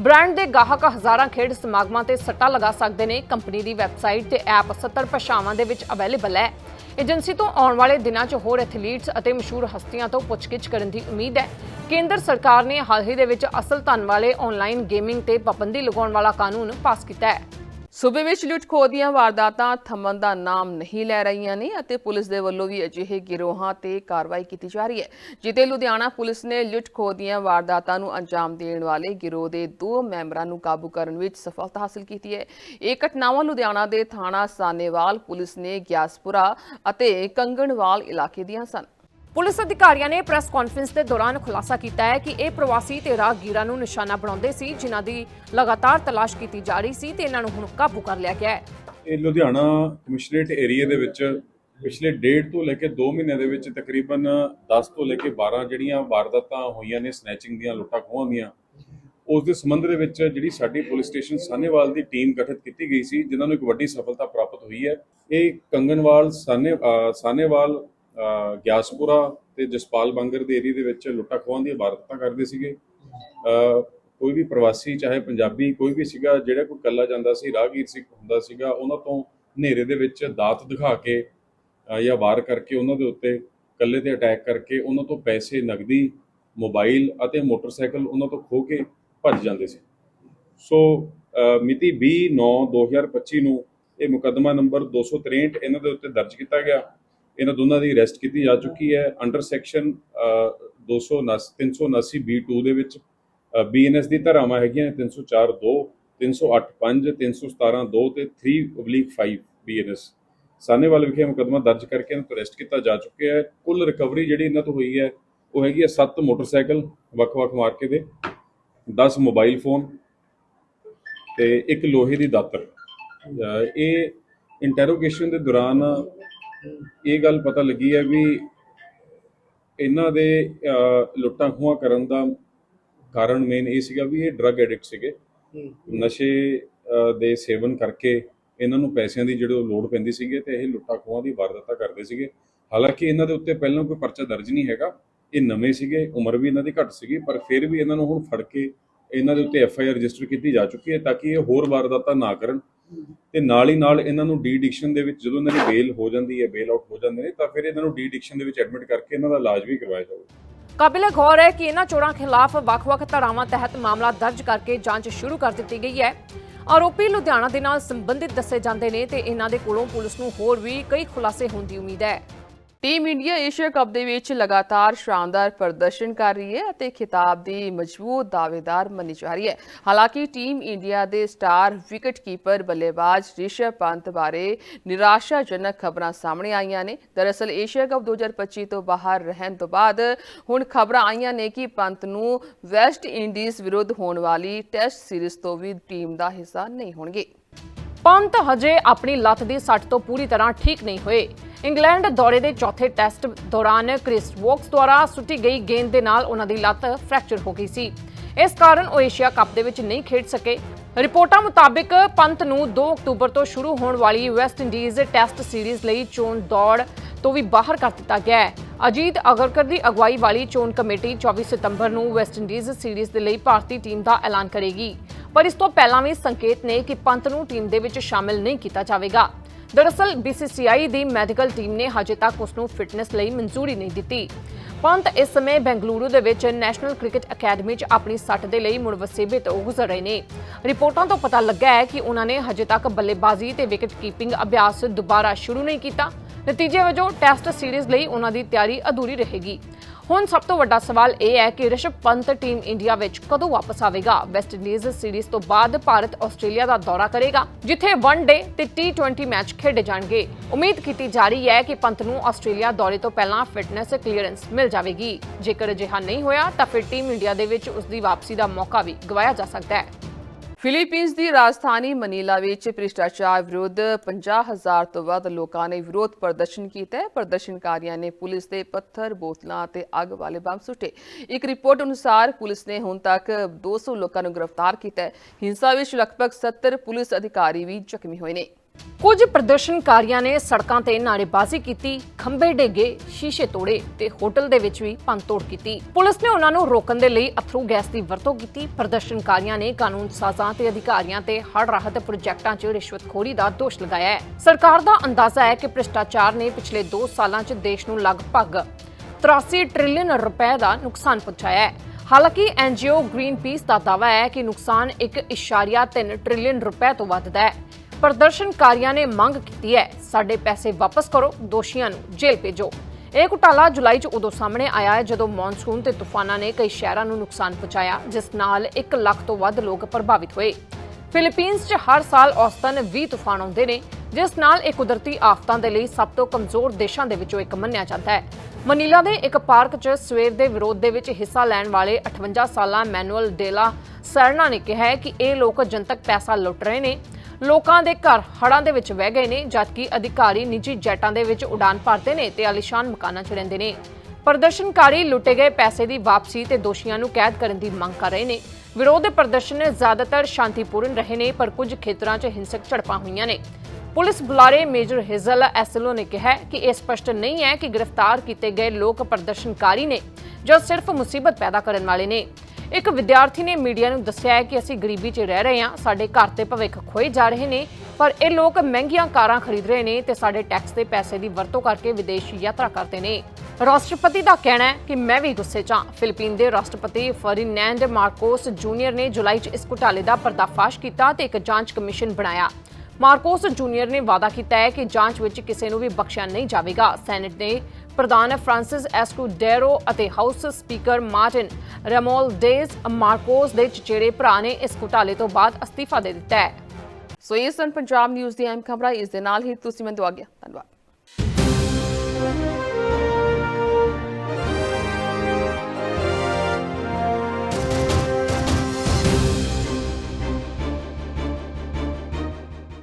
B: ਬ੍ਰਾਂਡ ਦੇ ਗਾਹਕ ਹਜ਼ਾਰਾਂ ਖੇਡ ਸਮਾਗਮਾਂ ਤੇ ਸੱਟਾ ਲਗਾ ਸਕਦੇ ਨੇ। ਕੰਪਨੀ ਦੀ ਵੈਬਸਾਈਟ ਤੇ ਐਪ 70 ਭਾਸ਼ਾਵਾਂ ਦੇ ਵਿੱਚ ਅਵੇਲੇਬਲ ਹੈ। ਏਜੰਸੀ ਤੋਂ ਆਉਣ ਵਾਲੇ ਦਿਨਾਂ 'ਚ ਹੋਰ ਐਥਲੀਟਸ ਅਤੇ ਮਸ਼ਹੂਰ ਹਸਤੀਆਂ ਤੋਂ ਪੁੱਛਗਿੱਛ ਕਰਨ ਦੀ ਉਮੀਦ ਹੈ। ਕੇਂਦਰ ਸਰਕਾਰ ਨੇ ਹਾਲ ਹੀ ਦੇ ਵਿੱਚ ਅਸਲ ਧਨ ਵਾਲੇ ਆਨਲਾਈਨ ਗੇਮਿੰਗ ਤੇ ਪਾਬੰਦੀ ਲਗਾਉਣ ਵਾਲਾ ਕਾਨੂੰਨ ਪਾਸ ਕੀਤਾ ਹੈ।
A: ਸੂਬੇ ਵਿੱਚ ਲੁੱਟ ਖੋਹ ਦੀਆਂ ਵਾਰਦਾਤਾਂ ਥੰਮਣ ਦਾ ਨਾਮ ਨਹੀਂ ਲੈ ਰਹੀਆਂ ਨੇ ਅਤੇ ਪੁਲਿਸ ਦੇ ਵੱਲੋਂ ਵੀ ਅਜਿਹੇ ਗਿਰੋਹਾਂ ਤੇ ਕਾਰਵਾਈ ਕੀਤੀ ਜਾ ਰਹੀ ਹੈ। ਜਿੱਥੇ ਲੁਧਿਆਣਾ ਪੁਲਿਸ ਨੇ ਲੁੱਟ ਖੋਹ ਦੀਆਂ ਵਾਰਦਾਤਾਂ ਨੂੰ ਅੰਜਾਮ ਦੇਣ ਵਾਲੇ ਗਿਰੋਹ ਦੇ ਦੋ ਮੈਂਬਰਾਂ ਨੂੰ ਕਾਬੂ ਕਰਨ ਵਿੱਚ ਸਫਲਤਾ ਹਾਸਲ ਕੀਤੀ ਹੈ। ਇਹ ਘਟਨਾਵਾਂ ਲੁਧਿਆਣਾ ਦੇ ਥਾਣਾ ਸਾਨੇਵਾਲ ਪੁਲਿਸ ਨੇ ਗਿਆਸਪੁਰਾ ਅਤੇ ਕੰਗਣਵਾਲ ਇਲਾਕੇ ਦੀਆਂ ਸਨ।
B: ਪੁਲਿਸ ਅਧਿਕਾਰੀਆਂ ਨੇ ਪ੍ਰੈਸ ਕਾਨਫਰੰਸ ਦੇ ਦੌਰਾਨ ਖੁਲਾਸਾ ਕੀਤਾ ਹੈ ਕਿ ਇਹ ਪ੍ਰਵਾਸੀ ਤੇ ਰਾਹਗੀਰਾਂ ਨੂੰ ਨਿਸ਼ਾਨਾ ਬਣਾਉਂਦੇ ਸੀ, ਜਿਨ੍ਹਾਂ ਦੀ ਲਗਾਤਾਰ ਤਲਾਸ਼ ਕੀਤੀ ਜਾ ਰਹੀ ਸੀ ਤੇ ਇਹਨਾਂ ਨੂੰ ਹੁਣ ਕਾਬੂ ਕਰ ਲਿਆ ਗਿਆ ਹੈ।
G: ਇਹ ਲੁਧਿਆਣਾ ਕਮਿਸ਼ਨਰੇਟ ਏਰੀਆ ਦੇ ਵਿੱਚ ਪਿਛਲੇ ਡੇਢ ਤੋਂ ਲੈ ਕੇ 2 ਮਹੀਨਿਆਂ ਦੇ ਵਿੱਚ ਤਕਰੀਬਨ 10 ਤੋਂ ਲੈ ਕੇ 12 ਜਿਹੜੀਆਂ ਵਾਰਦਾਤਾਂ ਹੋਈਆਂ ਨੇ ਸਨੈਚਿੰਗ ਦੀਆਂ, ਲੁੱਟਾਂ ਖੋਹਾਂ ਦੀਆਂ, ਉਸ ਦੇ ਸੰਬੰਧ ਦੇ ਵਿੱਚ ਜਿਹੜੀ ਸਾਡੀ ਪੁਲਿਸ ਸਟੇਸ਼ਨ ਸਾਨੇਵਾਲ ਦੀ ਟੀਮ ਗਠਿਤ ਕੀਤੀ ਗਈ ਸੀ, ਜਿਨ੍ਹਾਂ ਨੂੰ ਇੱਕ ਵੱਡੀ ਸਫਲਤਾ ਪ੍ਰਾਪਤ ਹੋਈ ਹੈ। ਇਹ ਕੰਗਨਵਾਲ ਸਾਨੇ ਸਾਨੇਵਾਲ ਗਿਆਸਪੁਰਾ ਤੇ ਜਸਪਾਲ ਬੰਗਰ ਦੇ ਏਰੀਆ ਦੇ ਵਿੱਚ ਲੁੱਟਾਂ ਖੋਹਾਂ ਦੀਆਂ ਵਾਰਦਾਤਾਂ ਕਰਦੇ ਸੀਗੇ। ਕੋਈ ਵੀ ਪ੍ਰਵਾਸੀ, ਚਾਹੇ ਪੰਜਾਬੀ, ਕੋਈ ਵੀ ਸੀਗਾ, ਜਿਹੜਾ ਕੋਈ ਕੱਲਾ ਜਾਂਦਾ ਸੀ, ਰਾਹਗੀਰ ਸੀ, ਹੁੰਦਾ ਸੀਗਾ, ਉਹਨਾਂ ਤੋਂ ਹਨੇਰੇ ਦੇ ਵਿੱਚ ਦਾਤ ਦਿਖਾ ਕੇ ਜਾਂ ਵਾਰ ਕਰਕੇ ਉਹਨਾਂ ਦੇ ਉੱਤੇ ਕੱਲੇ ਤੇ ਅਟੈਕ ਕਰਕੇ ਉਹਨਾਂ ਤੋਂ ਪੈਸੇ, ਨਗਦੀ, ਮੋਬਾਈਲ ਅਤੇ ਮੋਟਰਸਾਈਕਲ ਉਹਨਾਂ ਤੋਂ ਖੋ ਕੇ ਭੱਜ ਜਾਂਦੇ ਸੀ। ਸੋ, ਅਹ, ਮਿਤੀ 20/9/2025 ਨੂੰ ਇਹ ਮੁਕੱਦਮਾ ਨੰਬਰ 263 ਇਹਨਾਂ ਦੇ ਉੱਤੇ ਦਰਜ ਕੀਤਾ ਗਿਆ। ਇਹਨਾਂ ਦੋਨਾਂ ਦੀ ਅਰੈਸਟ ਕੀਤੀ ਜਾ ਚੁੱਕੀ ਹੈ। ਅੰਡਰ ਸੈਕਸ਼ਨ 279 379 B2 ਦੇ ਵਿੱਚ ਬੀਐਨਐਸ ਦੀ ਧਾਰਾਵਾਂ ਹੈਗੀਆਂ 304 2 308 5 317 2 ਤੇ 3/5 ਬੀਐਨਐਸ ਸਾਨੇਵਾਲ ਵਿਖੇ ਮੁਕੱਦਮਾ ਦਰਜ ਕਰਕੇ ਇਹਨਾਂ ਤੋਂ ਅਰੈਸਟ ਕੀਤਾ ਜਾ ਚੁੱਕਿਆ ਹੈ। ਕੁੱਲ ਰਿਕਵਰੀ ਜਿਹੜੀ ਇਹਨਾਂ ਤੋਂ ਹੋਈ ਹੈ, ਉਹ ਹੈਗੀ ਹੈ 7 ਮੋਟਰਸਾਈਕਲ ਵੱਖ-ਵੱਖ ਮਾਰਕੇ ਦੇ 10 ਮੋਬਾਈਲ ਫੋਨ ਤੇ ਇੱਕ ਲੋਹੇ ਦੀ ਦਾਤਰ। ਇਹ ਇੰਟਰੋਗੇਸ਼ਨ ਦੇ ਦੌਰਾਨ ਇਹ ਗੱਲ ਪਤਾ ਲੱਗੀ ਹੈ ਵੀ ਇਹਨਾਂ ਦੇ ਲੁੱਟਾਂ ਖੋਹਾਂ ਕਰਨ ਦਾ ਕਾਰਨ ਮੇਨ ਇਹ ਸੀਗਾ ਵੀ ਇਹ ਡਰੱਗ ਐਡਿਕਟ ਸੀਗੇ। ਨਸ਼ੇ ਦੇ ਸੇਵਨ ਕਰਕੇ ਇਹਨਾਂ ਨੂੰ ਪੈਸਿਆਂ ਦੀ ਜਿਹੜੀ ਲੋੜ ਪੈਂਦੀ ਸੀਗੀ ਤੇ ਇਹ ਲੁੱਟਾਂ ਖੋਹਾਂ ਦੀ ਵਾਰਦਾਤਾਂ ਕਰਦੇ ਸੀਗੇ। ਹਾਲਾਂਕਿ ਇਹਨਾਂ ਦੇ ਉੱਤੇ ਪਹਿਲਾਂ ਕੋਈ ਪਰਚਾ ਦਰਜ ਨਹੀਂ ਹੈਗਾ। ਇਹ ਨਵੇਂ ਸੀਗੇ ਉਮਰ ਵੀ ਇਹਨਾਂ ਦੀ ਘੱਟ ਸੀਗੀ ਪਰ ਫਿਰ ਵੀ ਇਹਨਾਂ ਨੂੰ ਹੁਣ ਫੜ ਕੇ ਇਹਨਾਂ ਦੇ ਉੱਤੇ ਐਫ ਆਈ ਆਰ ਰਜਿਸਟਰ ਕੀਤੀ ਜਾ ਚੁੱਕੀ ਹੈ ਤਾਂ ਕਿ ਇਹ ਹੋਰ ਵਾਰਦਾਤਾਂ ਨਾ ਕਰਨ ਤੇ ਨਾਲ ਹੀ ਨਾਲ ਇਹਨਾਂ ਨੂੰ ਡੀ ਡਿਕਸ਼ਨ ਦੇ ਵਿੱਚ ਜਦੋਂ ਇਹਨਾਂ ਦੀ ਬੇਲ ਹੋ ਜਾਂਦੀ ਹੈ ਬੇਲ ਆਊਟ ਹੋ ਜਾਂਦੇ ਨੇ, ਤਾਂ ਫਿਰ ਇਹਨਾਂ ਨੂੰ ਡੀ ਡਿਕਸ਼ਨ ਦੇ ਵਿੱਚ ਐਡਮਿਟ ਕਰਕੇ ਇਹਨਾਂ ਦਾ ਇਲਾਜ ਵੀ ਕਰਵਾਇਆ ਜਾਊਗਾ।
B: ਕਾਬਿਲੇ ਗੌਰ ਹੈ ਕਿ ਇਹਨਾਂ ਚੋਰਾਂ ਖਿਲਾਫ ਵੱਖ-ਵੱਖ ਧਾਰਾਵਾਂ ਤਹਿਤ ਮਾਮਲਾ ਦਰਜ ਕਰਕੇ ਜਾਂਚ ਸ਼ੁਰੂ ਕਰ ਦਿੱਤੀ ਗਈ ਹੈ। ਆਰੋਪੀ ਲੁਧਿਆਣਾ ਦੇ ਨਾਲ ਸੰਬੰਧਿਤ ਦੱਸੇ ਜਾਂਦੇ ਨੇ ਤੇ ਇਹਨਾਂ ਦੇ ਕੋਲੋਂ ਪੁਲਿਸ ਨੂੰ ਹੋਰ ਵੀ ਕਈ ਖੁਲਾਸੇ ਹੋਣ ਦੀ ਉਮੀਦ ਹੈ।
A: ਟੀਮ ਇੰਡੀਆ ਏਸ਼ੀਆ ਕੱਪ ਦੇ ਵਿੱਚ ਲਗਾਤਾਰ ਸ਼ਾਨਦਾਰ ਪ੍ਰਦਰਸ਼ਨ ਕਰ ਰਹੀ ਹੈ ਅਤੇ ਖਿਤਾਬ ਦੀ ਮਜ਼ਬੂਤ ਦਾਅਵੇਦਾਰ ਮੰਨੀ ਜਾ ਰਹੀ ਹੈ। ਹਾਲਾਂਕਿ ਟੀਮ ਇੰਡੀਆ ਦੇ ਸਟਾਰ ਵਿਕਟ ਕੀਪਰ ਬੱਲੇਬਾਜ਼ ਰਿਸ਼ਭ ਪੰਤ ਬਾਰੇ ਨਿਰਾਸ਼ਾਜਨਕ ਖਬਰਾਂ ਸਾਹਮਣੇ ਆਈਆਂ ਨੇ। ਦਰਅਸਲ ਏਸ਼ੀਆ ਕੱਪ 2025 ਤੋਂ ਬਾਹਰ ਰਹਿਣ ਤੋਂ ਬਾਅਦ ਹੁਣ ਖਬਰਾਂ ਆਈਆਂ ਨੇ ਕਿ ਪੰਤ ਨੂੰ ਵੈਸਟ ਇੰਡੀਜ਼ ਵਿਰੁੱਧ ਹੋਣ ਵਾਲੀ ਟੈਸਟ ਸੀਰੀਜ਼ ਤੋਂ ਵੀ ਟੀਮ ਦਾ ਹਿੱਸਾ ਨਹੀਂ ਹੋਣਗੇ।
B: ਪੰਤ ਹਜੇ ਆਪਣੀ ਲੱਤ ਦੀ ਸੱਟ ਤੋਂ ਪੂਰੀ ਤਰ੍ਹਾਂ ਠੀਕ ਨਹੀਂ ਹੋਏ। ਇੰਗਲੈਂਡ ਦੌਰੇ ਦੇ ਚੌਥੇ ਟੈਸਟ ਦੌਰਾਨ ਕ੍ਰਿਸ ਵੋਕਸ ਦੁਆਰਾ ਸੁੱਟੀ ਗਈ ਗੇਂਦ ਦੇ ਨਾਲ ਉਹਨਾਂ ਦੀ ਲੱਤ ਫ੍ਰੈਕਚਰ ਹੋ ਗਈ ਸੀ। ਇਸ ਕਾਰਨ ਉਹ ਏਸ਼ੀਆ ਕੱਪ ਦੇ ਵਿੱਚ ਨਹੀਂ ਖੇਡ ਸਕੇ। ਰਿਪੋਰਟਾਂ ਮੁਤਾਬਕ ਪੰਤ ਨੂੰ 2 ਅਕਤੂਬਰ ਤੋਂ ਸ਼ੁਰੂ ਹੋਣ ਵਾਲੀ ਵੈਸਟ ਇੰਡੀਜ਼ ਟੈਸਟ ਸੀਰੀਜ਼ ਲਈ ਚੋਣ ਦੌੜ ਤੋਂ ਵੀ ਬਾਹਰ ਕਰ ਦਿੱਤਾ ਗਿਆ ਹੈ। ਅਜੀਤ ਅਗਰਕਰ ਦੀ ਅਗਵਾਈ ਵਾਲੀ ਚੋਣ ਕਮੇਟੀ 24 ਸਤੰਬਰ ਨੂੰ ਵੈਸਟ ਇੰਡੀਜ਼ ਸੀਰੀਜ਼ ਦੇ ਲਈ ਭਾਰਤੀ ਟੀਮ ਦਾ ਐਲਾਨ ਕਰੇਗੀ। ਪਰ ਇਸ ਤੋਂ ਪਹਿਲਾਂ ਵੀ ਸੰਕੇਤ ਨੇ ਕਿ ਪੰਤ ਨੂੰ ਟੀਮ ਦੇ ਵਿੱਚ ਸ਼ਾਮਿਲ ਨਹੀਂ ਕੀਤਾ ਜਾਵੇਗਾ। ਦਰਅਸਲ BCCI ਦੀ ਮੈਡੀਕਲ ਟੀਮ ਨੇ ਹਜੇ ਤੱਕ ਉਸ ਨੂੰ ਫਿਟਨੈਸ ਲਈ ਮਨਜ਼ੂਰੀ ਨਹੀਂ ਦਿੱਤੀ। ਪੰਤ ਇਸ ਸਮੇਂ ਬੈਂਗਲੁਰੂ ਦੇ ਵਿੱਚ ਨੈਸ਼ਨਲ ਕ੍ਰਿਕਟ ਅਕੈਡਮੀ 'ਚ ਆਪਣੀ ਸੱਟ ਦੇ ਲਈ ਮੁੜ ਵਸੇਬੇ ਤੋਂ ਗੁਜ਼ਰ ਰਹੇ ਨੇ। ਰਿਪੋਰਟਾਂ ਤੋਂ ਪਤਾ ਲੱਗਾ ਹੈ ਕਿ ਉਹਨਾਂ ਨੇ ਹਜੇ ਤੱਕ ਬੱਲੇਬਾਜ਼ੀ ਤੇ ਵਿਕਟ ਕੀਪਿੰਗ ਅਭਿਆਸ ਦੁਬਾਰਾ ਸ਼ੁਰੂ ਨਹੀਂ ਕੀਤਾ। ਨਤੀਜੇ ਵਜੋਂ ਟੈਸਟ ਸੀਰੀਜ਼ ਲਈ ਉਹਨਾਂ ਦੀ ਤਿਆਰੀ ਅਧੂਰੀ ਰਹੇਗੀ। ਹੁਣ ਸਭ ਤੋਂ ਵੱਡਾ ਸਵਾਲ ਇਹ ਹੈ ਕਿ ਰਿਸ਼ਭ ਪੰਤ ਟੀਮ ਇੰਡੀਆ ਵਿੱਚ ਕਦੋਂ ਵਾਪਸ ਆਵੇਗਾ? ਵੈਸਟ ਇੰਡੀਜ਼ ਸੀਰੀਜ਼ ਤੋਂ ਬਾਅਦ ਭਾਰਤ ਆਸਟ੍ਰੇਲੀਆ ਦਾ ਦੌਰਾ ਕਰੇਗਾ, ਜਿੱਥੇ ਵਨ ਡੇ ਤੇ T20 ਮੈਚ ਖੇਡੇ ਜਾਣਗੇ। ਉਮੀਦ ਕੀਤੀ ਜਾ ਰਹੀ ਹੈ ਕਿ ਪੰਤ ਨੂੰ ਆਸਟ੍ਰੇਲੀਆ ਦੌਰੇ ਤੋਂ ਪਹਿਲਾਂ ਫਿਟਨੈਸ ਕਲੀਅਰੈਂਸ ਮਿਲ ਜਾਵੇਗੀ। ਜੇਕਰ ਅਜਿਹਾ ਨਹੀਂ ਹੋਇਆ, ਤਾਂ ਫਿਰ ਟੀਮ ਇੰਡੀਆ ਦੇ ਵਿੱਚ ਉਸ ਦੀ ਵਾਪਸੀ ਦਾ ਮੌਕਾ ਵੀ ਗਵਾਇਆ ਜਾ ਸਕਦਾ ਹੈ।
A: ਫਿਲੀਪੀਨਜ਼ ਦੀ ਰਾਜਧਾਨੀ ਮਨੀਲਾ ਵਿੱਚ ਭ੍ਰਿਸ਼ਟਾਚਾਰ ਵਿਰੁੱਧ 50000 ਤੋਂ ਵੱਧ ਲੋਕਾਂ ਨੇ ਵਿਰੋਧ ਪ੍ਰਦਰਸ਼ਨ ਕੀਤਾ ਪ੍ਰਦਰਸ਼ਨਕਾਰੀਆਂ ਨੇ ਪੁਲਿਸ ਦੇ ਪੱਥਰ, ਬੋਤਲਾਂ ਅਤੇ ਅੱਗ ਵਾਲੇ ਬੰਬ ਸੁੱਟੇ। ਇੱਕ ਰਿਪੋਰਟ ਅਨੁਸਾਰ ਪੁਲਿਸ ਨੇ ਹੁਣ ਤੱਕ 200 ਲੋਕਾਂ ਨੂੰ ਗ੍ਰਿਫਤਾਰ ਕੀਤਾ ਹੈ। ਹਿੰਸਾ ਵਿੱਚ ਲਗਭਗ 70 ਪੁਲਿਸ ਅਧਿਕਾਰੀ ਵੀ ਜ਼ਖਮੀ ਹੋਏ ਨੇ।
B: ਕੁਝ ਪ੍ਰਦਰਸ਼ਨਕਾਰੀਆਂ ਨੇ ਸੜਕਾਂ ਤੇ ਨਾਰੇਬਾਜ਼ੀ ਕੀਤੀ, ਖੰਭੇ ਡੇਗੇ, ਸ਼ੀਸ਼ੇ ਤੋੜੇ ਤੇ ਹੋਟਲ ਦੇ ਵਿੱਚ ਵੀ ਭੰਨਤੋੜ ਕੀਤੀ। ਪੁਲਿਸ ਨੇ ਉਹਨਾਂ ਨੂੰ ਰੋਕਣ ਦੇ ਲਈ ਅਥਰੂ ਗੈਸ ਦੀ ਵਰਤੋਂ ਕੀਤੀ। ਪ੍ਰਦਰਸ਼ਨਕਾਰੀਆਂ ਨੇ ਕਾਨੂੰਨ ਸਾਜ਼ਾਂ ਤੇ ਅਧਿਕਾਰੀਆਂ ਤੇ ਹੜ੍ਹ ਰਾਹਤ ਪ੍ਰੋਜੈਕਟਾਂ 'ਚ ਰਿਸ਼ਵਤਖੋਰੀ ਦਾ ਦੋਸ਼ ਲਗਾਇਆ ਹੈ। ਸਰਕਾਰ ਦਾ ਅੰਦਾਜ਼ਾ ਹੈ ਕਿ ਭ੍ਰਿਸ਼ਟਾਚਾਰ ਨੇ ਪਿਛਲੇ 2 ਸਾਲਾਂ 'ਚ ਦੇਸ਼ ਨੂੰ ਲਗਭਗ 83 ਟ੍ਰਿਲੀਅਨ ਰੁਪਏ ਦਾ ਨੁਕਸਾਨ ਪਹੁੰਚਾਇਆ ਹੈ। ਹਾਲਾਂਕਿ ਐਨਜੀਓ ਗ੍ਰੀਨਪੀਸ ਦਾ ਦਾਅਵਾ ਹੈ ਕਿ ਨੁਕਸਾਨ 1.3 ਟ੍ਰਿਲੀਅਨ ਰੁਪਏ ਤੋਂ ਵੱਧ ਹੈ। ਪ੍ਰਦਰਸ਼ਨਕਾਰੀਆਂ ਨੇ ਮੰਗ ਕੀਤੀ ਹੈ, ਸਾਡੇ ਪੈਸੇ ਵਾਪਸ ਕਰੋ, ਦੋਸ਼ੀਆਂ ਨੂੰ ਜੇਲ੍ਹ ਭੇਜੋ। ਇਹ ਘੁਟਾਲਾ ਜੁਲਾਈ 'ਚ ਉਦੋਂ ਸਾਹਮਣੇ ਆਇਆ ਜਦੋਂ ਮੌਨਸੂਨ ਤੇ ਤੂਫਾਨਾਂ ਨੇ ਕਈ ਸ਼ਹਿਰਾਂ ਨੂੰ ਨੁਕਸਾਨ ਪਹੁੰਚਾਇਆ, ਜਿਸ ਨਾਲ 1 ਲੱਖ ਤੋਂ ਵੱਧ ਲੋਕ ਪ੍ਰਭਾਵਿਤ ਹੋਏ। ਫਿਲੀਪੀਨਜ਼ 'ਚ ਹਰ ਸਾਲ ਔਸਤਨ 20 ਤੂਫਾਨ ਆਉਂਦੇ ਨੇ, ਜਿਸ ਨਾਲ ਇਹ ਕੁਦਰਤੀ ਆਫਤਾਂ ਦੇ ਲਈ ਸਭ ਤੋਂ ਕਮਜ਼ੋਰ ਦੇਸ਼ਾਂ ਦੇ ਵਿੱਚੋਂ ਇੱਕ ਮੰਨਿਆ ਜਾਂਦਾ ਹੈ। ਮਨੀਲਾ ਦੇ ਇੱਕ ਪਾਰਕ 'ਚ ਸਵੇਰ ਦੇ ਵਿਰੋਧ ਦੇ ਵਿੱਚ ਹਿੱਸਾ ਲੈਣ ਵਾਲੇ 58 ਸਾਲਾ ਮੈਨੂਅਲ ਡੇਲਾ ਸਰਨਾ ਨੇ ਕਿਹਾ ਕਿ ਇਹ ਲੋਕ ਜਨਤਕ ਪੈਸਾ ਲੁੱਟ ਰਹੇ ਨੇ। ਲੋਕਾਂ ਦੇ ਘਰ ਹੜ੍ਹਾਂ ਦੇ ਵਿੱਚ ਵਹਿ ਗਏ ਨੇ, ਜਦਕਿ ਅਧਿਕਾਰੀ ਨਿੱਜੀ ਜੈਟਾਂ ਦੇ ਵਿੱਚ ਉਡਾਨ ਭਰਦੇ ਨੇ ਤੇ ਆਲੀਸ਼ਾਨ ਮਕਾਨਾਂ 'ਚ ਰਹਿੰਦੇ ਨੇ। ਪ੍ਰਦਰਸ਼ਨਕਾਰੀ ਲੁੱਟੇ ਗਏ ਪੈਸੇ ਦੀ ਵਾਪਸੀ ਤੇ ਦੋਸ਼ੀਆਂ ਨੂੰ ਕੈਦ ਕਰਨ ਦੀ ਮੰਗ ਕਰ ਰਹੇ ਨੇ। ਵਿਰੋਧ ਦੇ ਪ੍ਰਦਰਸ਼ਨ ਜ਼ਿਆਦਾਤਰ ਸ਼ਾਂਤੀਪੂਰਨ ਰਹੇ ਨੇ, ਪਰ ਕੁਝ ਖੇਤਰਾਂ 'ਚ ਹਿੰਸਕ ਝੜਪਾਂ ਹੋਈਆਂ ਨੇ। ਪੁਲਿਸ ਬੁਲਾਰੇ ਮੇਜਰ ਹਿਜ਼ਲ ਐਸਲੋ ਨੇ ਕਿਹਾ ਕਿ ਇਹ ਸਪਸ਼ਟ ਨਹੀਂ ਹੈ ਕਿ ਗ੍ਰਿਫਤਾਰ ਕੀਤੇ ਗਏ ਲੋਕ ਪ੍ਰਦਰਸ਼ਨਕਾਰੀ ਨੇ ਜੋ ਸਿਰਫ ਮੁਸੀਬਤ ਪੈਦਾ ਕਰਨ ਵਾਲੇ ਨੇ। ਇੱਕ ਵਿਦਿਆਰਥੀ ਨੇ ਮੀਡੀਆ ਨੂੰ ਦੱਸਿਆ ਹੈ ਕਿ ਅਸੀਂ ਗਰੀਬੀ 'ਚ ਰਹਿ ਰਹੇ ਹਾਂ, ਸਾਡੇ ਘਰ ਤੇ ਭਵਿੱਖ ਖੋਏ ਜਾ ਰਹੇ ਨੇ, ਪਰ ਇਹ ਲੋਕ ਮਹਿੰਗੀਆਂ ਕਾਰਾਂ ਖਰੀਦ ਰਹੇ ਨੇ ਤੇ ਸਾਡੇ ਟੈਕਸ ਦੇ ਪੈਸੇ ਦੀ ਵਰਤੋਂ ਕਰਕੇ ਵਿਦੇਸ਼ ਯਾਤਰਾ ਕਰਦੇ ਨੇ। ਰਾਸ਼ਟਰਪਤੀ ਦਾ ਕਹਿਣਾ ਹੈ ਕਿ ਮੈਂ ਵੀ ਗੁੱਸੇ 'ਚ ਹਾਂ। ਫਿਲੀਪੀਨ ਦੇ ਰਾਸ਼ਟਰਪਤੀ ਫਰਨੈਂਡ ਮਾਰਕੋਸ ਜੂਨੀਅਰ ਨੇ ਜੁਲਾਈ 'ਚ ਇਸ ਘੁਟਾਲੇ ਦਾ ਪਰਦਾਫਾਸ਼ ਕੀਤਾ ਤੇ ਇੱਕ ਜਾਂਚ ਕਮਿਸ਼ਨ ਬਣਾਇਆ। ਮਾਰਕੋਸ ਜੂਨੀਅਰ ਨੇ ਵਾਅਦਾ ਕੀਤਾ ਹੈ ਕਿ ਜਾਂਚ ਵਿੱਚ ਕਿਸੇ ਨੂੰ ਵੀ ਬਖਸ਼ਿਆ ਨਹੀਂ ਜਾਵੇਗਾ। ਸੈਨੇਟ ਦੇ ਪ੍ਰਧਾਨ ਫ੍ਰਾਂਸਿਸ ਐਸਕੂਡੇਰੋ ਅਤੇ house speaker Martin Romualdez Marcos ਦੇ ਚਚੇਰੇ ਭਰਾ ਨੇ ਇਸ ਘੁਟਾਲੇ ਤੋਂ ਬਾਅਦ ਅਸਤੀਫਾ ਦੇ ਦਿੱਤਾ ਹੈ।
A: ਸੋ ਇਹ ਸਨ ਪੰਜਾਬ ਨਿਊਜ਼ ਦੀ ਅਹਿਮ ਖਬਰਾਂ। ਇਸ ਦੇ ਨਾਲ ਹੀ ਤੁਸੀਂ ਮੈਨੂੰ ਦਵਾ ਗਿਆ ਧੰਨਵਾਦ।